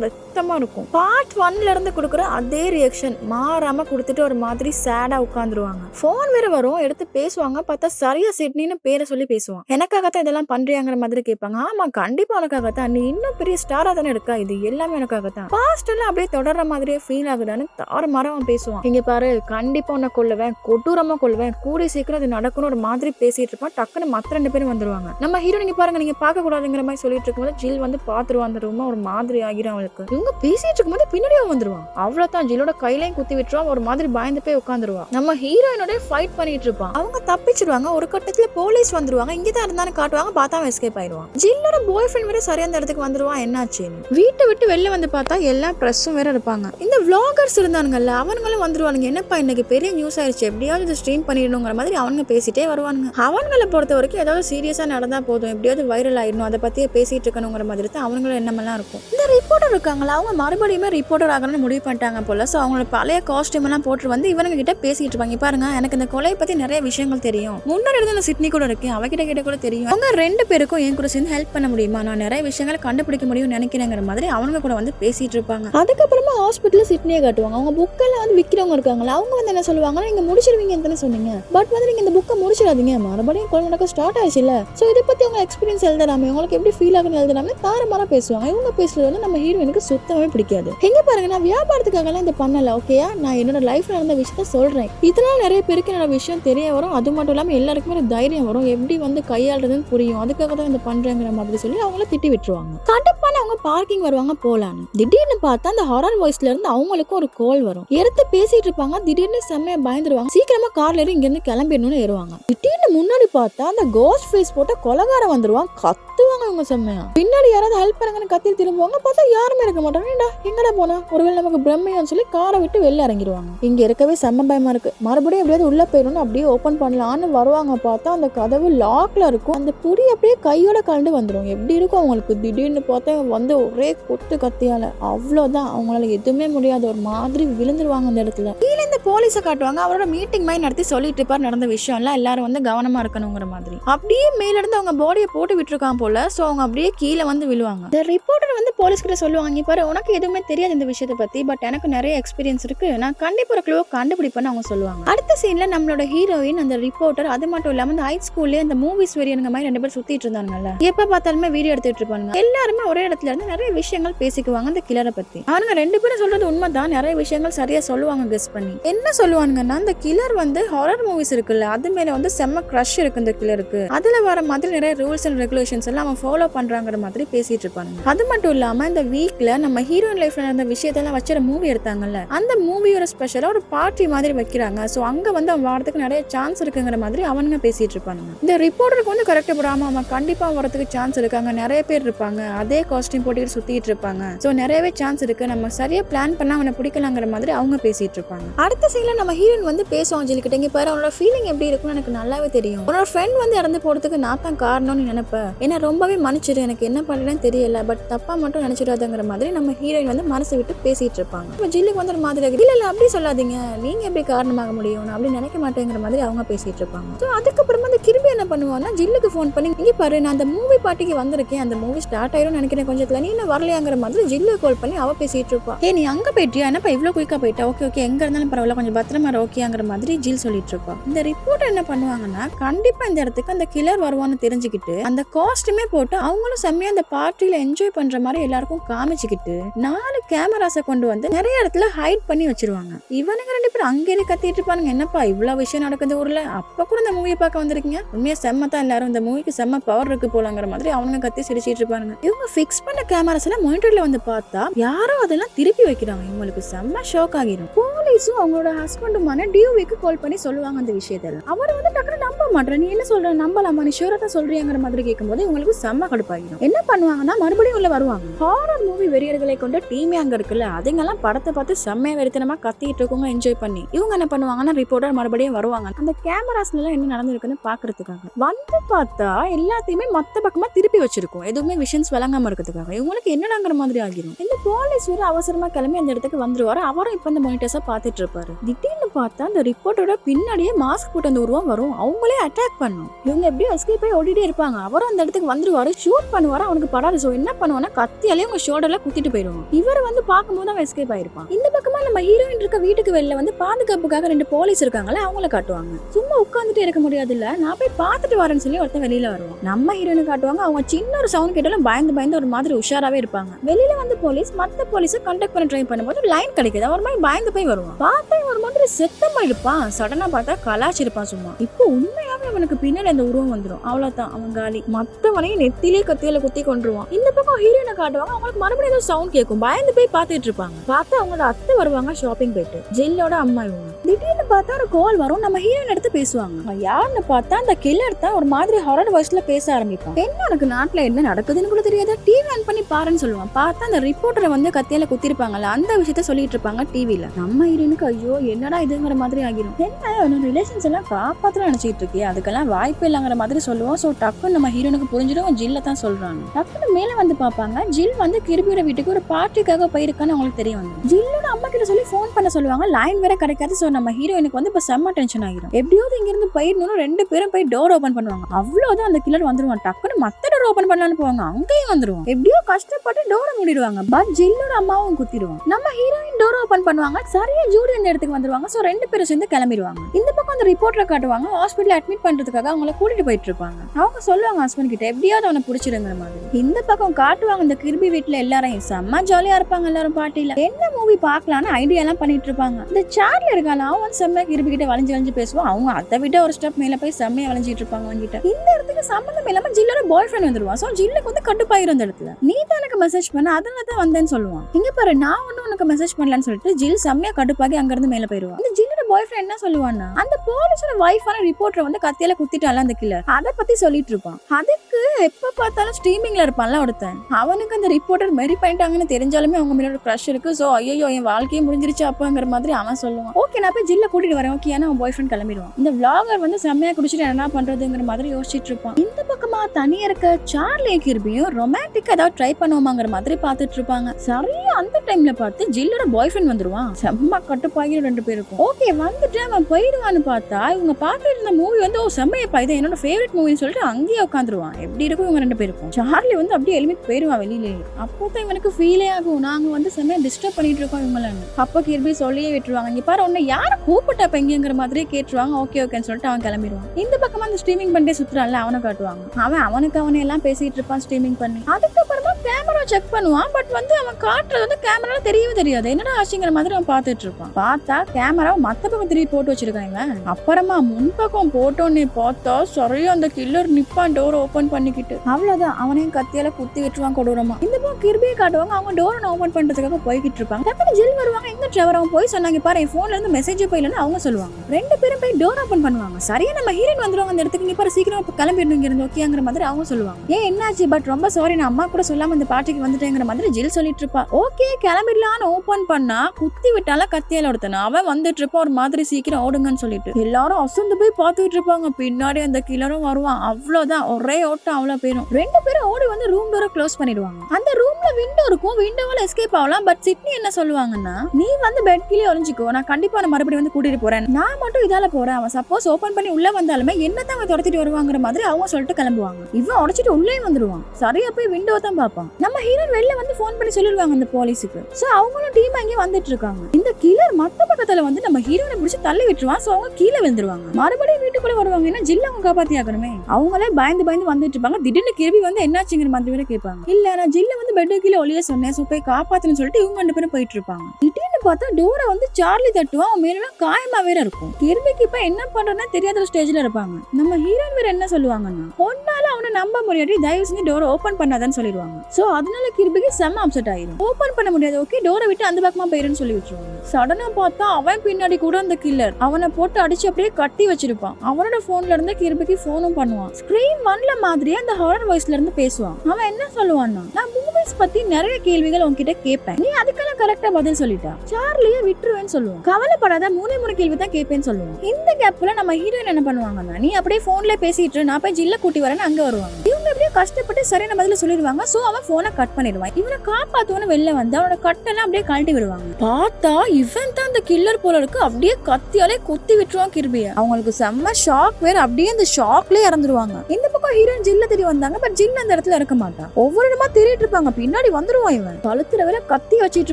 ரத்தமாக இருக்கும். பார்ட் ஒன்ல இருந்து கொடுக்குற அதே ரியாக்ஷன் மாறாமல் கொடுத்துட்டு ஒரு மாதிரி சேடாக உட்காந்துருவாங்க ஃபோன் வேறு வரும் எடுத்து பேசுவாங்க பார்த்தா சரியா சிட்னின்னு பேரை சொல்லி பேசுவான். எனக்காகத்தான் இதெல்லாம் பண்ணுறியாங்கிற மாதிரி கேட்பாங்க. ஆமாம் கண்டிப்பாக உனக்காகத்தான். நீ இன்னும் பெரிய ஸ்டாராக தானே இருக்கா? இது எல்லாமே எனக்காகத்தான். பாஸ்ட் எல்லாம் அப்படியே தொடர்ற மாதிரியே ஃபீல் ஆகுதான்னு தாறுமாறா அவன் பேசுவான். இங்கே பாரு கண்டிப்பாக உன்னை கொள்ளுவேன் கொடூரமாக கொல்லுவேன். கூடி சீக்கிரம் அது நடக்கணும் ஒரு மாதிரி பேசிட்டு இருப்பான். டக்குன்னு மற்ற ரெண்டு பேரும் வந்துருவாங்க. நம்ம ஹீரோ நீங்க பாருங்க நீங்க பார்க்க கூடாதுங்கிற மாதிரி சொல்லிட்டு இருக்கும்போது ஜில் வந்து பார்த்துருவா அந்த ரூமை ஒரு மாதிரி ஆகிரும் அவளுக்கு. இவங்க பேசிட்டு இருக்கும்போது பின்னாடி அவன் வந்துருவான் அவ்வளவுதான் ஜில்லோட கையிலையும் குத்தி விட்டுருவான் ஒரு மாதிரி பயந்து போய் உட்காந்துருவா. நம்ம ஹீரோயினோட ஃபைட் பண்ணிட்டு இருப்பான் அவங்க தப்பிச்சிருவாங்க ஒரு கட்டத்துல போலீஸ் வந்துருவாங்க இங்க தான் இருந்தாலும் காட்டுவாங்க பார்த்தா அவன் எஸ்கேப் ஆயிடுவான். ஜில்லோட பாய் ஃப்ரெண்ட் வேற சரியா அந்த இடத்துக்கு வந்துருவான் என்னாச்சுன்னு. வீட்டை விட்டு வெளில வந்து பார்த்தா எல்லா ப்ரெஸ்ஸும் வேற இருப்பாங்க. இந்த விளாகர்ஸ் இருந்தானுங்கல்ல அவனுங்களும் வந்துருவானுங்க. என்னப்பா இன்னைக்கு பெரிய நியூஸ் ஆயிடுச்சு எப்படியாவது இது ஸ்ட்ரீம் பண்ணிடணுங்கிற மாதிரி அவனுங்க பேசிட்டே வருவானுங்க. அவன்களை பொறுத்த வரைக்கும் ஏதாவது சீரியஸா நடந்தா போதும் எப்படியாவது வைரல் ஆயிடணும் அதை பத்தியே பேசிட்டு இருக்கணுங்கிற மாதிரி பார்த்து அவங்களும் எண்ணமெல்லாம் இருக்கும். இந்த ரிப்போர்ட்டர் இருக்காங்களா? அவங்க மறுபடியுமே ரிப்போர்ட்டர் ஆகணும்னு முடிவு பண்ணிட்டாங்க போல. ஸோ அவங்களோட பழைய காஸ்டியூம் எல்லாம் போட்டு வந்து இவனுங்க கிட்ட பேசிட்டு இருப்பாங்க. பாருங்க எனக்கு இந்த கொலையை பத்தி நிறைய விஷயங்கள் தெரியும். முன்னாடி இருந்த சிட்னி கூட இருக்கு அவகிட்ட கிட்ட கூட தெரியும். அவங்க ரெண்டு பேருக்கும் என் கூட சேர்ந்து ஹெல்ப் பண்ண முடியுமா? நான் நிறைய விஷயங்களை கண்டுபிடிக்க முடியும்னு நினைக்கிறேங்கிற மாதிரி அவங்க கூட வந்து பேசிட்டு இருப்பாங்க. அதுக்கப்புறமா ஹாஸ்பிட்டல் சிட்னியை காட்டுவாங்க. அவங்க புக்கெல்லாம் வந்து விற்கிறவங்க இருக்காங்களா? அவங்க வந்து என்ன சொல்லுவாங்கன்னா நீங்க முடிச்சிருவீங்கன்னு தானே சொன்னீங்க. பட் வந்து நீங்க இந்த புக்கை முடிச்சிடாதீங்க. மறுபடியும் கொலை நடக்க ஸ்டார்ட் ஆயிடுச்சு இல்ல ஸோ இதை பத்தி உங்க எக்ஸ்பீரியன்ஸ் எழுதலாமே. உங்களுக்கு எப்படி ஃபீல் ஆகுன்னு எழுதலாமே. தாரமாரா பேசுவாங்க. இவங்க பேசுறது வந்து நம்ம ஹீரோயினுக்கு சுத்தமே பிடிக்காது. எங்க பாருங்க நான் வியாபாரத்துக்காகலாம் இதை பண்ணல ஓகேயா நான் என்னோட லைஃப்ல நடந்த விஷயத்த சொல்றேன். இதனால நிறைய பேருக்கு என்னோட விஷயம் தெரிய வரும். அது மட்டும் இல்லாமல் எல்லாருக்குமே ஒரு தைரியம் வரும். எப்படி வந்து கையாளுறதுன்னு புரியும். அதுக்காக தான் இந்த பண்றேங்கிற மாதிரி சொல்லி அவங்கள திட்டி விட்டுருவாங்க. கடுப்பான அவங்க பார்க்கிங் வருவாங்க போலான்னு. திடீர்னு பார்த்தா அந்த ஹாரர் வாய்ஸ்ல இருந்து அவங்களுக்கும் ஒரு கோல் வரும். எடுத்து பேசிட்டு இருப்பாங்க. திடீர்னு செம்மையா பயந்துருவாங்க. சீக்கிரமா கார்ல இருந்து இங்க இருந்து கிளம்பிடணும்னு ஏறுவாங்க. திடீர்னு முன்னாடி பார்த்தா அந்த கோஸ்ட் ஃபேஸ் போட்ட கொலகாரம் வந்துருவான். கத்துவாங்க இவங்க செம்மையா. பின்னாடி யாராவது ஹெல்ப் பண்ணுங்கன்னு கத்தி திரும்புவாங்க. பார்த்தா யாருமே இருக்க மாட்டாங்க. எங்கடா போனா? ஒருவேளை நமக்கு பிரம்மையான்னு சொல்லி காரை விட்டு வெளில இறங்கிடுவாங்க. இங்க இருக்கவே செம்ம பயமா இருக்கு. மறுபடியும் எப்படியாவது உள்ள போயிடணும் அப்படியே ஓப்பன் பண்ணலாம்னு வருவாங்க. பார்த்தா அந்த கதவு லாக்ல இருக்கும். அந்த புடி அப்படியே கையோட கலந்து வந்துடும் எப்படி இருக்கும் அவங்களுக்கு? திடீர்னு பார்த்தா வந்து ஒரே கொத்து கத்தியால. அவ்வளவுதான். அவங்களால எதுவுமே முடியாது ஒரு மாதிரி விழுந்துருவாங்க அந்த இடத்துல. கீழே இந்த போலீஸை காட்டுவாங்க. அவரோட மீட்டிங் மாதிரி நடத்தி சொல்லிட்டு இருப்பார். நடந்த விஷயம்லாம் எல்லாரும் வந்து கவனமா இருக்கணுங்கிற மாதிரி. அப்படியே மேல இருந்து அவங்க பாடியை போட்டு விட்டுருக்கான் போல. சோ அவங்க அப்படியே கீழே வந்து விழுவாங்க. இந்த ரிப்போர்ட்டர் வந்து போலீஸ் கிட்ட சொல்லுவாங்க பாரு உனக்கு எதுவுமே தெரியாது இந்த விஷயத்தை பத்தி பட் எனக்கு நிறைய எக்ஸ்பீரியன்ஸ் இருக்கு. நான் கண்டிப்பா ஒரு க்ளோ கண்டுபிடிப்பேன்னு அவங்க சொல்லுவாங்க. அடுத்த சீன்ல நம்மளோட ஹீரோயின் அந்த ரிப்போர்ட்டர் அது மட்டும் இல்லாம அந்த ஹை ஸ்கூல்ல அந்த மூவிஸ் வெறியனுங்க மாதிரி ரெண்டு பேரும் சுத்திட்டு இருந்தாங்கல்ல எப்ப பார்த்தாலுமே வீடியோ எடுத்துட்டு இருப்பாங்க எல்லாருமே ஒரே இடத்துல இருந்து நிறைய விஷயங்கள் பேசிக்குவாங்க அந்த கிளரை பத்தி. அவனுங்க ரெண்டு பேரும் சொல்றது உண்மைதான். நிறைய விஷயங்கள் சரியா சொல்லுவாங்க கெஸ் பண்ணி. என்ன சொல்லுவானுங்கன்னா அந்த கிளர் வந்து ஹாரர் மூவிஸ் இருக்குல்ல அது மேல வந்து செம்ம க்ரஷ் இருக்கு இந்த கிளருக்கு அதுல வர மாதிரி நிறைய ரூல்ஸ் அண்ட் ரெகுலேஷன்ஸ் எல்லாம் அவன் ஃபாலோ பண்றாங்கிற மாதிரி பேசிட்டு இருப்பாங்க அது மட்டும் இல்லாம இந்த வீக்ல நம்ம ஹீரோயின் லைஃப்ல நடந்த விஷயத்தெல்லாம் வச்சுற மூவி எடுத்தாங்கல்ல அந்த மூவியோட ஸ்பெஷலா ஒரு பார்ட்டி மாதிரி வைக்கிறாங்க. சோ அங்க வந்து அவன் வாரத்துக்கு நிறைய சான்ஸ் இருக்குங்கிற மாதிரி அவனுங்க பேசிட்டு இருப்பாங்க இந்த ரிப்போர்ட்டருக்கு வந்து கரெக்ட் போடாம அவன் கண்டிப்பா வரதுக்கு சான்ஸ் இருக்காங்க. நிறைய பேர் இருப்பாங்க. அதே காஸ்டியூம் போட்டு போட்டுக்கிட்டு சுத்திட்டு இருப்பாங்க. சோ நிறையவே சான்ஸ் இருக்கு. நம்ம சரியா பிளான் பண்ணா அவனை பிடிக்கலாங்கிற மாதிரி அவங்க பேசிட்டு இருப்பாங்க அடுத்த சீன்ல நம்ம ஹீரோயின் வந்து பேசுவோம் அஞ்சலி கிட்ட. இங்க பாரு அவனோட ஃபீலிங் எப்படி இருக்கும்னு எனக்கு நல்லாவே தெரியும். உன்னோட ஃப்ரெண்ட் வந்து இறந்து போறதுக்கு நான் தான் காரணம்னு நினைப்பேன் ஏன்னா ரொம்பவே மன்னிச்சிரு எனக்கு என்ன பண்றேன்னு தெரியல பட் தப்பா மட்டும் நினைச்சிடாதங்கிற மாதிரி நம்ம ஹீரோயின் வந்து மனசு விட்டு பேசிட்டு இருப்பாங்க. இப்போ ஜில்லுக்கு வந்து ஒரு மாதிரி இருக்கு. இல்ல இல்ல அப்படி சொல்லாதீங்க. நீங்க எப்படி காரணமாக முடியும்? அப்படி நினைக்க மாட்டேங்கிற மாதிரி அவங்க பேசிட்டு இருப்பாங்க. ஸோ அதுக்கப்புறமா அந்த கிருபி என்ன பண்ணுவான்னா ஜில்லுக்கு ஃபோன் பண்ணி இங்கே பாரு நான் அந்த மூவி பாட்டிக்கு வந்திருக்கேன். அந்த மூவி ஸ்டார்ட் ஆயிரும் நினைக்கிறேன் கொஞ்சத்துல. நீ என்ன வரலையாங்கிற மாதிரி ஜில்லு கால் பண்ணி அவ பேசிட்டு இருப்பா. ஏ நீ அங்க போயிட்டியா? என்னப்பா இவ்வளவு குயிக்கா போயிட்டா? ஓகே ஓகே எங்க இருந்தாலும் பரவாயில்ல. கொஞ்சம் பத்திரமா ஓகேங்கிற மாதிரி ஜில் சொல்லிட்டு இருப்பா. இந்த ரிப்போர்ட் என்ன பண்ணுவாங்கன்னா கண்டிப்பா இந்த இடத்துக்கு அந்த கிளர் வருவான்னு தெரிஞ்சுக்கிட்டு அந்த காஸ்ட்டுமே போட்டு அவங்களும் செம்மையா அந்த பா பார்ட்டியில் என்ஜாய் பண்ற மாதிரி எல்லாருக்கும் காமிச்சுக்கிட்டு நாலு கேமராஸை கொண்டு வந்து நிறைய இடத்துல ஹைட் பண்ணி வச்சிருவாங்க. இவனுங்க ரெண்டு பேரும் அங்கேயே கத்திட்டு இருப்பானுங்க. என்னப்பா இவ்வளோ விஷயம் நடக்குது ஊரில்? அப்போ கூட இந்த மூவியை பார்க்க வந்திருக்கீங்க? உண்மையாக செம்ம தான் எல்லாரும். இந்த மூவிக்கு செம்ம பவர் இருக்கு போலங்கிற மாதிரி அவனுங்க கத்தி சிரிச்சிட்டு இருப்பாங்க இவங்க ஃபிக்ஸ் பண்ண கேமராஸ் எல்லாம் மானிட்டர்ல வந்து பார்த்தா யாரோ அதெல்லாம் திருப்பி வைக்கிறாங்க. இவங்களுக்கு செம்ம ஷாக் ஆகிரும். போலீஸும் அவங்களோட ஹஸ்பண்டுமான டியூவிக்கு கால் பண்ணி சொல்லுவாங்க அந்த விஷயத்தெல்லாம். அவர் வந்து டக்குனு நம்ப மாட்டேன் நீ என்ன சொல்ற? நம்பலாமா? நீ ஷூரா சொல்றியாங்கிற மாதிரி கேட்கும்போது இவங்களுக்கு செம்ம கடுப்பாகிடும் என்ன பண்ணுவாங்க? போனாங்கன்னா மறுபடியும் உள்ள வருவாங்க. ஹாரர் மூவி வெறியர்களை கொண்ட டீமே அங்க இருக்குல்ல அதுங்கெல்லாம் படத்தை பார்த்து செம்மையா வெறித்தனமா கத்திட்டு இருக்கவங்க என்ஜாய் பண்ணி இவங்க என்ன பண்ணுவாங்கன்னா ரிப்போர்ட்டர் மறுபடியும் வருவாங்க. அந்த கேமராஸ்ல எல்லாம் என்ன நடந்திருக்குன்னு பாக்குறதுக்காக வந்து பார்த்தா எல்லாத்தையுமே மத்த பக்கமா திருப்பி வச்சிருக்கும். எதுவுமே விஷன்ஸ் விளங்காம இருக்கிறதுக்காக. இவங்களுக்கு என்னடாங்கிற மாதிரி ஆகிரும். இந்த போலீஸ் ஒரு அவசரமா கிளம்பி அந்த இடத்துக்கு வந்துருவாரு. அவரும் இப்ப இந்த மானிட்டர்ஸா பாத்துட்டு இருப்பாரு. திடீர்னு பார்த்தா அந்த ரிப்போர்ட்டோட பின்னாடியே மாஸ்க் போட்டு அந்த உருவம் வரும். அவங்களே அட்டாக் பண்ணும். இவங்க எப்படியும் எஸ்கேப் போய் ஓடிட்டே இருப்பாங்க. அவரும் அந்த இடத்துக்கு வந்துருவாரு. ஷூட் பண்ணுவாரு. அவனுக்கு வராது. ஸோ என்ன பண்ணுவோம்னா கத்தியாலே உங்க ஷோல்டர்ல குத்திட்டு போயிடுவோம் இவர் வந்து பார்க்கும்போது அவன் எஸ்கேப் ஆயிருப்பான். இந்த பக்கமா நம்ம ஹீரோயின் இருக்க வீட்டுக்கு வெளில வந்து பாதுகாப்புக்காக ரெண்டு போலீஸ் இருக்காங்களே அவங்கள காட்டுவாங்க. சும்மா உட்காந்துட்டு இருக்க முடியாதுல்ல. நான் போய் பார்த்துட்டு வரேன்னு சொல்லி ஒருத்தன் வெளியில வருவோம் நம்ம ஹீரோயினை காட்டுவாங்க. அவங்க சின்ன ஒரு சவுண்ட் கேட்டாலும் பயந்து பயந்து ஒரு மாதிரி உஷாராவே இருப்பாங்க. வெளியில வந்து போலீஸ் மத்த போலீஸை கான்டாக்ட் பண்ண ட்ரை பண்ணும்போது லைன் கிடைக்குது. அவர் மாதிரி பயந்து போய் வருவான். பார்த்தா ஒரு மாதிரி செத்தமா இருப்பான். சடனா பார்த்தா கலாச்சிருப்பான் சும்மா. இப்போ உண்மையாவே அவனுக்கு பின்னாடி அந்த உருவம் வந்துடும் அவ்வளவுதான். அவன் காலி. மத்தவனையும் நெத்திலே கத்தியில குத்தி கொண்டுருவான் இந்த பக்கம் ஹீரோயினை காட்டுவாங்க. அவங்களுக்கு மறுபடியும் ஏதோ சவுண்ட் கேட்கும். பயந்து போய் பார்த்துட்டு இருப்பாங்க. பார்த்தா அவங்களோட அத்தை வருவாங்க ஷாப்பிங் போயிட்டு. ஜெல்லோட அம்மா இவங்க. திடீர்னு பார்த்தா ஒரு கால் வரும். நம்ம ஹீரோயின் எடுத்து பேசுவாங்க. யாருன்னு பார்த்தா அந்த கில்லர் தான் ஒரு மாதிரி ஹாரர் வாய்ஸ்ல பேச ஆரம்பிப்பான். என்ன உனக்கு நாட்டுல என்ன நடக்குதுன்னு கூட தெரியாத. டிவி ஆன் பண்ணி பாருன்னு சொல்லுவான். பார்த்தா அந்த ரிப்போர்ட்டரை வந்து கத்தியால குத்திருப்பாங்கல்ல அந்த விஷயத்த சொல்லிட்டு இருப்பாங்க டிவில நம்ம ஹீரோனுக்கு ஐயோ என்னடா இதுங்கிற மாதிரி ஆகிரும். என்ன ரிலேஷன்ஸ் எல்லாம் காப்பாத்திரம் நினைச்சிட்டு இருக்கே அதுக்கெல்லாம் வாய்ப்பு இல்லைங்கிற மாதிரி சொல்லுவோம். சோ டக்குன்னு நம்ம ஹீரோனுக்கு புரிஞ்சிடும். ஜில்ல தான் சொல்றாங்க. டக்குன்னு மேல வந்து பாப்பாங்க ஜில் வந்து கிருபியோட வீட்டுக்கு ஒரு பார்ட்டிக்காக போயிருக்கான்னு அவங்களுக்கு தெரிய வந்து ஜில்லோட அம்மா கிட்ட சொல்லி ஃபோன் பண்ண சொல்லுவாங்க. லைன் வேற கிடைக்காது. ஸோ நம்ம ஹீரோயினுக்கு வந்து இப்போ செம்ம டென்ஷன் ஆகிடும் எப்படியாவது இங்கிருந்து இருந்து ரெண்டு பேரும் போய் டோர் ஓபன் பண்ணுவாங்க. அவ்வளோதான் அந்த கில்லர் வந்துருவான். டக்குன்னு மற்ற டோர் ஓப்பன் பண்ணலான்னு போவாங்க. அங்கேயும் வந்துருவோம் எப்படியோ கஷ்டப்பட்டு டோரை மூடிடுவாங்க. பட் ஜில்லோட அம்மாவும் குத்திடுவோம் நம்ம ஹீரோயின் டோர் ஓப்பன் பண்ணுவாங்க. சரியா ஜூடி அந்த இடத்துக்கு வந்துருவாங்க. ஸோ ரெண்டு பேரும் சேர்ந்து கிளம்பிடுவாங்க. இந்த பக்கம் அந்த ரிப்போர்ட்டரை காட்டுவாங்க. ஹாஸ்பிட்டல் அட்மிட் பண்றதுக்காக அவங்கள கூட்டிட்டு போயிட்டு இருப்பாங்க. அவங்க சொல்லுவாங்க ஹஸ்பண்ட் கிட்ட எப்படியாவது அவனை பிடிச்சிருங்கிற மாதிரி. இந்த பக்கம் காட்டுவாங்க இந்த கிருபி வீட்டுல எல்லாரையும். செம்ம ஜாலியா இருப்பாங்க எல்லாரும் பார்ட்டியில என்ன மூவி பார்க்கலாம்னு ஐடியா எல்லாம் பண்ணிட்டு இருப்பாங்க இந்த சேர்ல இருக்கால அவன் வந்து செம்ம வளைஞ்சு வளைஞ்சு பேசுவான் அவங்க அதை விட ஒரு ஸ்டெப் மேல போய் செம்மையா வளைஞ்சிட்டு இருப்பாங்க அவங்கிட்ட இந்த இடத்துக்கு சம்மந்தம் இல்லாம ஜில்லோட பாய் ஃப்ரெண்ட் வந்துருவான் சோ ஜில்லுக்கு வந்து கட்டுப்பாயிரும் அந்த இடத்துல. நீ தான் எனக்கு மெசேஜ் பண்ண அதனால தான் வந்தேன்னு சொல்லுவான். இங்க பாரு நான் ஒன்னும் உனக்கு மெசேஜ் பண்ணலன்னு சொல்லிட்டு ஜில் செம்மையா கட்டுப்பாக்கி அங்க இருந்து மேல போயிருவான் இந்த ஜில்லோட பாய் ஃப்ரெண்ட் என்ன சொல்லுவான்னா அந்த போலீஸோட வைஃபான ரிப்போர்ட்டர் வந்து கத்தியால குத்திட்டால அந்த கில்லர் அதை பத்தி சொல்லிட்டு இருப்பான். அதுக்கு எப்ப பார்த்தாலும் ஸ்ட்ரீமிங்ல இருப்பான்ல ஒருத்தன். அவனுக்கு அந்த ரிப்போர்ட்டர் மெரி பண்ணிட்டாங்கன்னு தெரிஞ்சாலுமே அவங்க மேலோட ஒரு க்ரஷ் இருக்கு. ஸோ ஐயோ என் வாழ்க்கையே முடிஞ்சிருச்சு அப்பங்கிற மாதிரி அவன் சொல்லுவான். ஓகே நான் போய் ஜில்ல கூட்டிட்டு வரேன். ஓகே அவன் பாய் ஃப்ரெண்ட் கிளம்பிடுவான். இந்த விளாகர் வந்து செம்மையா குடிச்சிட்டு என்ன பண்றதுங்கிற மாதிரி யோசிச்சுட்டு இருப்பான். இந்த பக்கமா தனியா இருக்க சார்லி கிருபியும் ரொமான்டிக் ஏதாவது ட்ரை பண்ணுவோமாங்கிற மாதிரி பார்த்துட்டு இருப்பாங்க. சரியா அந்த டைம்ல பார்த்து ஜில்லோட பாய் ஃப்ரெண்ட் வந்துருவான். செம்ம கட்டுப்பாகி ரெண்டு பேருக்கும். ஓகே வந்துட்டு அவன் போயிடுவான்னு பார்த்தா இவங்க பார்த்துட்டு இருந்த மூவி வந்து ஓ செம்மையப்பா இது என்னோட ஃபேவரட் மூவின்னு சொல்லிட்டு அங்கேயே உட்காந்துருவான் எப்படி இருக்கும் இவங்க ரெண்டு பேருக்கும்? சார்லி வந்து அப்படியே எலிமிட் போயிடுவான் வெளியிலே. அப்போ தான் இவனுக்கு ஃபீலே ஆகும். நாங்கள் வந்து செம்மையை டிஸ்டர்ப் பண்ணிட்டு இருக்கோம் இவங்களன்னு அப்போ கிருபி சொல்லியே விட்டுருவாங்க. இங்கே பாரு உன்னை யார கூப்பிட்டா பெங்கிங்கிற மாதிரி கேட்டுருவாங்க. ஓகே ஓகேன்னு சொல்லிட்டு அவன் கிளம்பிடுவான். இந்த பக்கமா அந்த ஸ்ட்ரீமிங் பண்ணிட்டே சுத்துறான்ல அவனை காட்டுவாங்க. அவன் அவனுக்கு அவனை எல்லாம் பேசிட்டு இருப்பான் ஸ்ட்ரீமிங் பண்ணி. அதுக்கப்புறமா கேமரா செக் பண்ணுவான். பட் வந்து அவன் காட்டுறது வந்து கேமரா தெரியவே தெரியாது. என்னடா ஆச்சுங்கிற மாதிரி அவன் பார்த்துட்டு இருப்பான். பார்த்தா கேமரா மத்த பக்கம் திருப்பி போட்டு வச்சிருக்காங்க. அப்புறமா முன்பக்கம் போட்டோன்னே பார்த்தா சரியா அந்த கில்லர் நிப்பான் டோர் ஓபன் பண்ணிக்கிட்டு. அவ்வளவுதான். அவனையும் கத்தியால குத்தி விட்டுருவான் கொடூரமா. இந்த பக்கம் கிருபியை காட்டுவாங்க. அவங்க டோரை ஓபன் பண்றதுக்காக போய்கிட்டு இருப்பாங்க. டக்குனு ஜெல் வருவாங்க. எங்க டிரைவர் அவன் போய் சொன்னாங்க பாரு என் போன்ல இருந்து மெசேஜ் போயிலன்னு அவங்க சொல்லுவாங்க. ரெண்டு பேரும் போய் டோர் ஓபன் பண்ணுவாங்க. சரியா நம்ம ஹீரோயின் வந்துருவாங்க அந்த இடத்துக்கு. நீ பாரு சீக்கிரம் இப்ப கிளம்பிடணும் இங்க இருந்து ஓகேங்கிற மாதிரி அவங்க சொல்லுவாங்க. ஏன் என்னாச்சு? பட் ரொம்ப சாரி நான் அம்மா கூட சொல்லாம அந்த பாட்டிக்கு வந்துட்டேங்கிற மாதிரி ஜில் சொல்லிட்டு இருப்பா. ஓகே கிளம்பிடலான்னு ஓபன் பண்ணா குத்தி விட்டால கத்தியால ஒருத்தன. அவன் வந்துட்டு இருப்பான் ஒரு மாதிரி சீக்கிரம் ஓடுங்கன்னு சொல்லிட்டு. எல்லாரும் அசந்து போய் பார்த்துட்டு இருப்பாங்க பின்னாடி அந்த கிளரும் வருவான். அவ்வளோதான் ஒரே ஓட்டம் அவ்வளோ பேரும். ரெண்டு பேரும் ஓடி வந்து ரூம் டோரை க்ளோஸ் பண்ணிடுவாங்க. அந்த ரூம்ல விண்டோ இருக்கும். விண்டோவால எஸ்கேப் ஆகலாம். பட் சிட்னி என்ன சொல்லுவாங்கன்னா நீ வந்து பெட் கீழே ஒளிஞ்சிக்கோ நான் கண்டிப்பா நான் மறுபடியும் வந்து கூட்டிட்டு போறேன். நான் மட்டும் இதால போறேன். அவன் சப்போஸ் ஓப்பன் பண்ணி உள்ள வந்தாலுமே என்னதான் அவன் துரத்திட்டு வருவாங்கிற மாதிரி அவங்க சொல்லிட்டு கிளம்புவாங்க. இவன் உடச்சிட்டு உள்ளே வந்துருவான். சரியா போய் விண்டோ தான் பார்ப்பான். நம்ம ஹீரோ வெளில வந்து ஃபோன் பண்ணி சொல்லிடுவாங்க அந்த போலீஸுக்கு ஸோ அவங்களும் டீம் அங்கே வந்துட்டு இருக்காங்க. இந்த கில்லர் மத்த பக்கத்துல வந்து நம்ம ஹீரோ ஹீரோனை பிடிச்சி தள்ளி விட்டுருவான். ஸோ அவங்க கீழே விழுந்துருவாங்க. மறுபடியும் வீட்டுக்குள்ள வருவாங்க. ஏன்னா ஜில்ல அவங்க காப்பாத்தி ஆகணுமே? அவங்களே பயந்து பயந்து வந்துட்டு இருப்பாங்க. திடீர்னு கிருபி வந்து என்னாச்சுங்கிற மாதிரி வேற கேட்பாங்க. இல்ல நான் ஜில்ல வந்து பெட்டு கீழே ஒளிய சொன்னேன். சோ போய் காப்பாத்தணும்னு சொல்லிட்டு இவங்க ரெண்டு பேரும் போயிட்டு இருப்பாங்க. திடீர்னு பார்த்தா டோரை வந்து சார்லி தட்டுவான் அவன் மேல காயமா வேற இருக்கும். கிருபிக்கு இப்ப என்ன பண்றதுன்னு தெரியாத ஸ்டேஜ்ல இருப்பாங்க. நம்ம ஹீரோயின் வேற என்ன சொல்லுவாங்கன்னா ஒன்னால அவனை நம்ப முடியாட்டி தயவு செஞ்சு டோரை ஓபன் பண்ணாதான்னு சொல்லிடுவாங்க. சோ அதனால கிருபிக்கு செம்ம அப்செட் ஆயிரும். ஓபன் பண்ண முடியாது ஓகே டோரை விட்டு அந்த பக்கமா போயிருன்னு சொல்லி விட்டுருவாங்க சடனா பார்த்தா அவன் பின்னாடி கூட அந்த கில்லர் அவனை போட்டு அடிச்சு அப்படியே கட்டி வச்சிருப்பான். அவனோட போன்ல இருந்து கிருபிக்கு போனும் பண்ணுவான். ஸ்கிரீன் ஒன்ல மாதிரியே அந்த ஹாரர் வாய்ஸ்ல இருந்து பேசுவான். அவன் என்ன சொல்லுவான்னா நான் மூவிஸ் பத்தி நிறைய கேள்விகள் உன்கிட்ட கேட்பேன். நீ அதுக்கெல்லாம் கரெக்டா பதில் சொல்லிட்டா. சார்லியை விட்டுருவேன்னு சொல்லுவோம் கவலைப்படாத மூணே மூணு கேள்வி தான் கேட்பேன்னு சொல்லுவோம் இந்த கேப்ல நம்ம ஹீரோயின் என்ன பண்ணுவாங்கன்னா நீ அப்படியே போன்ல பேசிட்டு நான் போய் ஜில்ல கூட்டி வரேன்னு அங்க வருவாங்க. இவங்க எப்படியோ கஷ்டப்பட்டு சரியான பதில சொல்லிடுவாங்க. சோ அவன் போனை கட் பண்ணிடுவான். இவனை காப்பாத்துவனு வெளில வந்து அவனோட கட்டெல்லாம் அப்படியே கழட்டி விடுவாங்க. பார்த்தா இவன் தான் அந்த கில்லர் போல இருக்கு. அப்படியே கத்தியாலே குத்தி விட்டுருவான் கிருபிய. அவங்களுக்கு செம்ம ஷாக் வேற. அப்படியே அந்த ஷாக்லயே இறந்துருவாங்க. இந்த பக்கம் ஹீரோயின் ஜில்ல தேடி வந்தாங்க பட் ஜில் அந்த இடத்துல இருக்க மாட்டான். ஒவ்வொரு இடமா தேடிட்டு இருப்பாங்க. பின்னாடி வந்துருவான் இவன். கழுத்துல வேற கத்தி வச்சிட்டு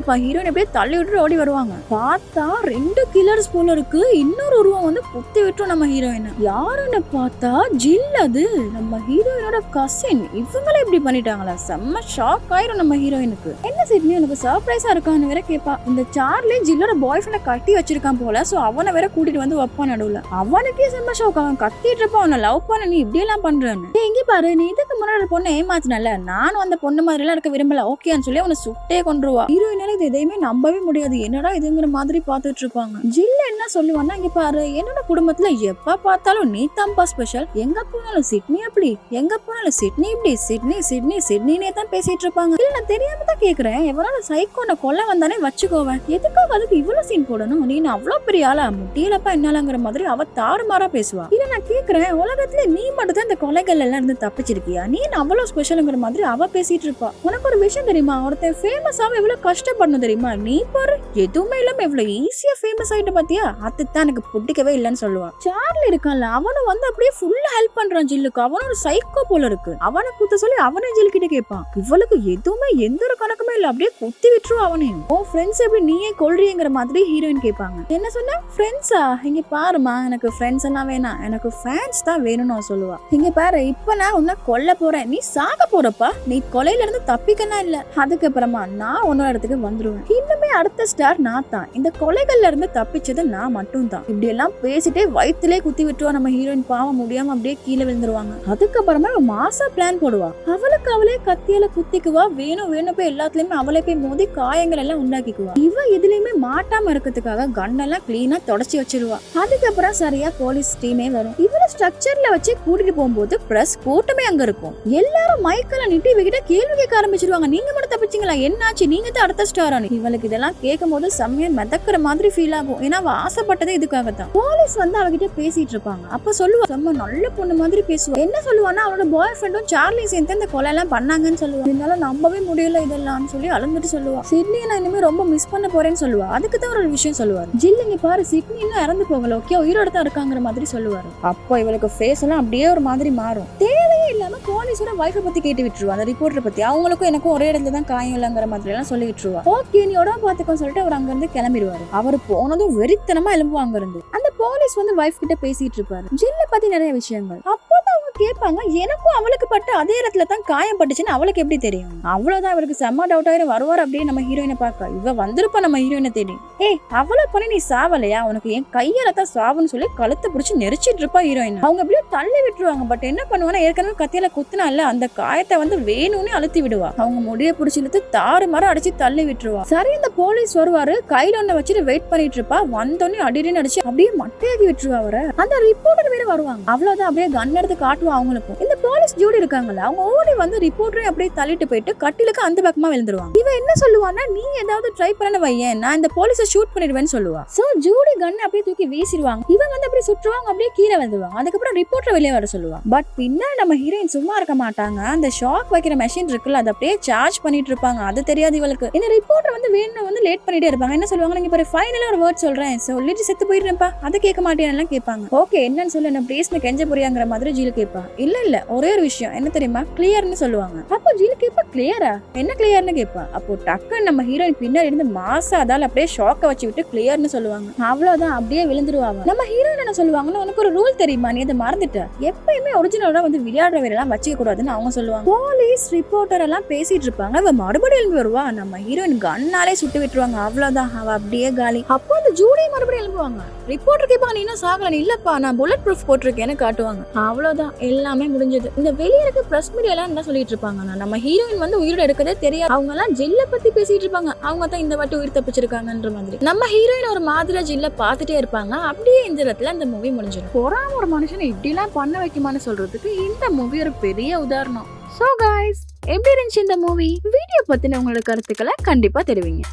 இருப்பான். ஹீரோயின் அப்படியே தள்ளி விட்டு ஓடி வருவாங்க. பார்த்தா ரெண்டு கில்லர்ஸ் போல இருக்கு. இன்னொரு உருவம் வந்து குத்தி விட்டுரும் நம்ம ஹீரோயின் யாருன்னு பார்த்தா ஜில் அது. நம்ம ஹீரோயினோட கசின் இவங்களே இப்படி பண்ணிட்டாங்களா? செம்ம ஷாக் ஆயிரும் நம்ம ஹீரோயினுக்கு என்ன சிட்னி உனக்கு சர்ப்ரைஸா இருக்கான்னு வேற கேப்பா. இந்த சார்லி ஜில்லோட பாய் ஃப்ரெண்டை கட்டி வச்சிருக்கான் போல. சோ அவனை வேற கூட்டிட்டு வந்து வைப்பான் நடுவுல. அவனுக்கே செம்ம ஷாக் அவன் கத்திட்டு இருப்பான். அவனை லவ் பண்ண நீ இப்படி எல்லாம் பண்றேன்னு எங்க பாரு. நீ இதுக்கு முன்னாடி ஒரு பொண்ணை ஏமாத்தினல நானும் அந்த பொண்ணு மாதிரி எல்லாம் இருக்க விரும்பல. ஓகேன்னு சொல்லி அவனை சுட்டே கொண்டுருவா ஹீரோயினால இது எதையுமே நம்பவே முடியாது. என்னடா இதுங்கிற மாதிரி பார்த்துட்டு இருப்பாங்க ஜில்ல என்ன சொல்லுவான்னா இங்க பாரு என்னோட குடும்பத்துல எப்ப பார்த்தாலும் நீ தான்ப்பா ஸ்பெஷல் எங்க போனாலும் சிட்னி அப்படி எங்க போனாலும் சிட்னி இப்படி சிட்னி சிட்னி சிட்னினே தான் பேசிட்டு இருப்பாங்க இல்ல நான் தெரியாம தான் கேக்குறேன். எவனால சைக்கோன கொல்ல வந்தானே வச்சுக்கோவேன். எதுக்காக அதுக்கு இவ்வளவு சீன் போடணும்? நீ அவ்வளவு பெரிய ஆளா? முட்டியிலப்பா என்னாலங்கிற மாதிரி அவ தாறுமாறா பேசுவா. இல்ல நான் கேக்குறேன். உலகத்துல நீ மட்டும் தான் இந்த கொலைகள் எல்லாம் இருந்து தப்பிச்சிருக்கியா? நீ அவ்வளவு ஸ்பெஷலுங்கிற மாதிரி அவ பேசிட்டு இருப்பா உனக்கு ஒரு விஷயம் தெரியுமா? ஒருத்தன் ஃபேமஸ் ஆக எவ்வளவு கஷ்டப்படணும் தெரியுமா? நீ பாரு எதுவுமே இல்லாம இவ்வளவு ஈஸியா ஃபேமஸ் ஆயிட்டு பாத்தியா? அதுதான் எனக்கு பிடிக்கவே இல்லைன்னு சொல்லுவான் சார்லி இருக்கான்ல அவனும் வந்து அப்படியே ஃபுல்லா ஹெல்ப் பண்றான் ஜில்லுக்கு. அவனும் ஒரு சைக்கோ போல இருக்கு. அவனை குத்த சொல்லி அவனே ஜில் கிட்ட கேட்பான். இவளுக்கு எதுவுமே எந்த ஒரு கணக்குமே இல்ல. அப்படியே குத்தி விட்டுருவா அவனையும் ஓ ஃப்ரெண்ட்ஸ் எப்படி நீயே கொள்றீங்கிற மாதிரி ஹீரோயின் கேட்பாங்க. என்ன சொன்ன? ஃப்ரெண்ட்ஸா இங்க பாருமா எனக்கு ஃப்ரெண்ட்ஸ் எல்லாம் வேணாம். எனக்கு ஃபேன்ஸ் தான் வேணும்னு அவன் சொல்லுவா. இங்க பாரு இப்ப நான் உன்னை கொல்ல போறேன். நீ சாக போறப்பா. நீ கொலையில இருந்து தப்பிக்கலாம் இல்ல. அதுக்கப்புறமா நான் உன்னோட இடத்துக்கு வந்துருவேன். இன்னுமே அடுத்த ஸ்டார் நான் தான் இந்த கொலைகள்ல இருந்து தப்பிச்சது நான் மட்டும் தான் இப்படி எல்லாம் பேசிட்டே வயிற்றுலே குத்தி விட்டுருவா நம்ம ஹீரோயின் பாவம் முடியாம அப்படியே கீழே விழுந்துருவாங்க. அதுக்கப்புறமா மாசா பிளான் போடுவா. அவளுக்கு அவளே கத்தியால குத்திக்குவா. வேணும் வேணும் போய் எல்லாத்துலயுமே அவளே போய் மோதி காயங்கள் எல்லாம் உண்டாக்கிக்குவா. இவ இதுலயுமே மாட்டாம இருக்கிறதுக்காக கண்ணெல்லாம் கிளீனா தொடச்சி வச்சிருவா. அதுக்கப்புறம் சரியா போலீஸ் டீமே வரும். இவள ஸ்ட்ரக்சர்ல வச்சு கூட்டிட்டு போகும்போது பிரஸ் கூட்டமே அங்க இருக்கும். எல்லாரும் மைக்கெல்லாம் நிட்டு இவகிட்ட கேள்வி கேட்க ஆரம்பிச்சிருவாங்க. நீங்க மட்டும் தப்பிச்சீங்களா? என்னாச்சு? நீங்க தான் அடுத்த ஸ்டாரானு இவளுக்கு இதெல்லாம் கேட்க போது செம்மையா மிதக்கிற மாதிரி ஃபீல் ஆகும். ஏன்னா அவ ஆசைப்பட்டதே இதுக்காகத்தான். போலீஸ் வந்து அவகிட்ட பேசிட்டு இருப்பாங்க அப்ப சொல்லுவா செம்ம நல்ல பொண்ணு மாதிரி பேசுவா. என்ன சொல்லுவான்னா அவனோட பாய் ஃப்ரெண்டும் சார்லி சேர்ந்து இந்த கொலை எல்லாம் பண்ணாங்கன்னு சொல்லுவா. இருந்தாலும் நம்பவே முடியல இதெல்லாம்னு சொல்லி அழுந்துட்டு சொல்லுவா. சிட்னியை நான் இனிமே ரொம்ப மிஸ் பண்ண போறேன்னு சொல்லுவா. அதுக்கு தான் ஒரு விஷயம் சொல்லுவார். ஜில்லுங்க பாரு சிட்னி இன்னும் இறந்து போகல. ஓகே உயிரோட தான் இருக்காங்கிற மாதிரி சொல்லுவாரு. அப்போ இவளுக்கு ஃபேஸ் எல்லாம் அப்படியே ஒரு மாதிரி மாறும். தேவையே இல்லாம போலீஸோட வைஃபை பத்தி கேட்டு விட்டுருவா. அந்த ரிப்போர்ட்டரை பத்தி. அவங்களுக்கும் எனக்கும் ஒரே இடத்துல தான் காயம் இல்லைங்கிற மாதிரி எல்லாம் சொல்லி விட்டுருவா ஓகே நீ உடம்பு பாத்துக்கோ சொல்லிட்டு அவர் அங்க இருந்து கிளம்பிடுவாரு. அவர் போனதும் வெறித்தனமா எலும்புவாங்க இருந்து அந்த போலீஸ் வந்து வைஃப் கிட்ட பேசிட்டு இருப்பாரு. ஜில்ல பத்தி நிறைய விஷயங்கள். அப்போதான் அவங்களும் கேட்பாங்க. எனக்கும் அவளுக்கு பட்ட அதே இடத்துல தான் காயம் பட்டுச்சுன்னு அவளுக்கு எப்படி தெரியும்? அவ்வளவுதான் அவளுக்கு செம்ம டவுட் ஆயிரும். வருவார் அப்படியே நம்ம ஹீரோயினை பார்க்க. இவ வந்திருப்பா நம்ம ஹீரோயினை தேடி. ஏய் அவளை பண்ணி நீ சாவலையா? உனக்கு என் கையால தான் சாவுன்னு சொல்லி கழுத்தை பிடிச்சி நெரிச்சிட்டு இருப்பா ஹீரோயின் அவங்க அப்படியே தள்ளி விட்டுருவாங்க. பட் என்ன பண்ணுவானா ஏற்கனவே கத்தியில குத்துனால அந்த காயத்தை வந்து வேணும்னே அழுத்தி விடுவா. அவங்க முடிய பிடிச்சி இழுத்து தாறு மரம் அடிச்சு தள்ளி விட்டுருவா. சரி இந்த போலீஸ் வருவாரு. கையில ஒண்ணு வச்சுட்டு வெயிட் பண்ணிட்டு இருப்பா. வந்தோடனே அடின்னு அடிச்சு அப்படியே மட்டையாக்கி விட்டுருவா அவரை. அந்த ரிப்போர்ட்டர் வேற வருவாங்க. அவ்வளவுதான். அப்படியே கன் எடுத்து காட்டுவா அவங்களுக்கும் இந்த போலீஸ் ஜூடி இருக்காங்கல்ல அவங்க ஓடி வந்து ரிப்போர்ட்டரையும் அப்படியே தள்ளிட்டு போயிட்டு கட்டிலுக்கு அந்த பக்கமா விழுந்துருவாங்க. இவன் என்ன சொல்லுவான்னா நீ ஏதாவது ட்ரை பண்ண வையேன் நான் இந்த போலீஸை ஷூட் பண்ணிடுவேன்னு சொல்லுவா. சோ ஜூடி கன் அப்படியே தூக்கி வீசிடுவாங்க. இவன் வந்து அப்படியே சுற்றுவாங்க அப்படியே கீழே வந்துருவாங்க. அதுக்கப்புறம் ரிப்போர்ட்டர் வெளியே வர சொல்லுவாங்க பட் பின்னாடி நம்ம ஹீரோயின் சும்மா இருக்க மாட்டாங்க. அந்த ஷாக் வைக்கிற மெஷின் இருக்குல்ல அதை அப்படியே சார்ஜ் பண்ணிட்டு இருப்பாங்க. அது தெரியாது இவளுக்கு. இந்த ரிப்போர்ட்டர் வந்து வேணும் வந்து லேட் பண்ணிட்டே இருப்பாங்க. என்ன சொல்லுவாங்க? நீங்க இப்போ ஃபைனலா ஒரு வேர்ட் சொல்றேன். சொல்லிட்டு செத்து போயிடுறேன்ப்பா. அதை கேட்க மாட்டேன்னு கேட்பாங்க. ஓகே என்னன்னு சொல்லு என்ன பிளேஸ்ல கெஞ்ச புரியாங்கிற மாதிரி ஜீல் கேட்பான் இல்ல இல்ல ஒரே ஒரு விஷயம். என்ன தெரியுமா? கிளியர்னு சொல்லுவாங்க. அப்போ ஜீல் கேட்பா கிளியரா என்ன கிளியர்னு கேட்பா அப்போ டக்குன்னு நம்ம ஹீரோயின் பின்னாடி இருந்து மாசா அதால அப்படியே ஷாக்க வச்சு விட்டு கிளியர்னு சொல்லுவாங்க. அவ்வளவுதான் அப்படியே விழுந்துருவாங்க. நம்ம ஹீரோயின் என்ன சொல்லுவாங்கன்னு உனக்கு ஒரு ரூல் தெரியுமா? நீ அதை மறந்துட்ட. எப்பயுமே ஒரிஜினலா வந்து விளையாடுற வீரெல்லாம் வச்சுக்க கூடாதுன்னு அவங்க சொல்லுவாங்க. போலீஸ் ரிப்போர்ட்டர் எல்லாம் பேசிட்டு இருப்பாங்க. அவ மறுபடியும் எழும்பி வருவா. நம்ம ஹீரோயின் கண்ணாலே சுட்டு விட்டுருவாங்க. அவ்வளவுதான் அவ அப்படியே காலி. அப்போ அந்த ஜூடியை மறுபடியும் எழுப்புவாங்க ரிப்போர்ட்டர் கேட்பாங்க நீ இன்னும் சாகல நீ இல்லப்பா நான் புல்லட் ப்ரூஃப் போட்டிருக்கேன்னு காட்டுவாங்க. அவ்வளவுதான். எல்லாமே முடிஞ்சது. இந்த வெளியே இருக்க ப்ரெஸ் மீடியாலாம் என்ன சொல்லிட்டு இருப்பாங்கன்னா நம்ம ஹீரோயின் வந்து உயிரோட எடுக்கதே தெரியாது. அவங்க எல்லாம் ஜெல்ல பத்தி பேசிட்டு இருப்பாங்க. அவங்க தான் இந்த வாட்டி உயிர் தப்பிச்சிருக்காங்கன்ற மாதிரி. நம்ம ஹீரோயின் ஒரு மாதிரி ஜெல்ல பார்த்துட்டே இருப்பாங்க. அப்படியே இந்த இடத்துல இந்த மூவி முடிஞ்சிடும் பொறாம ஒரு மனுஷனை இப்படிலாம் பண்ண வைக்குமான்னு சொல்றதுக்கு இந்த மூவி ஒரு பெரிய உதாரணம். சோ காய்ஸ் எப்படி இருந்துச்சு இந்த மூவி வீடியோ பத்தின உங்களோட கருத்துக்களை கண்டிப்பா தெரிவிங்க.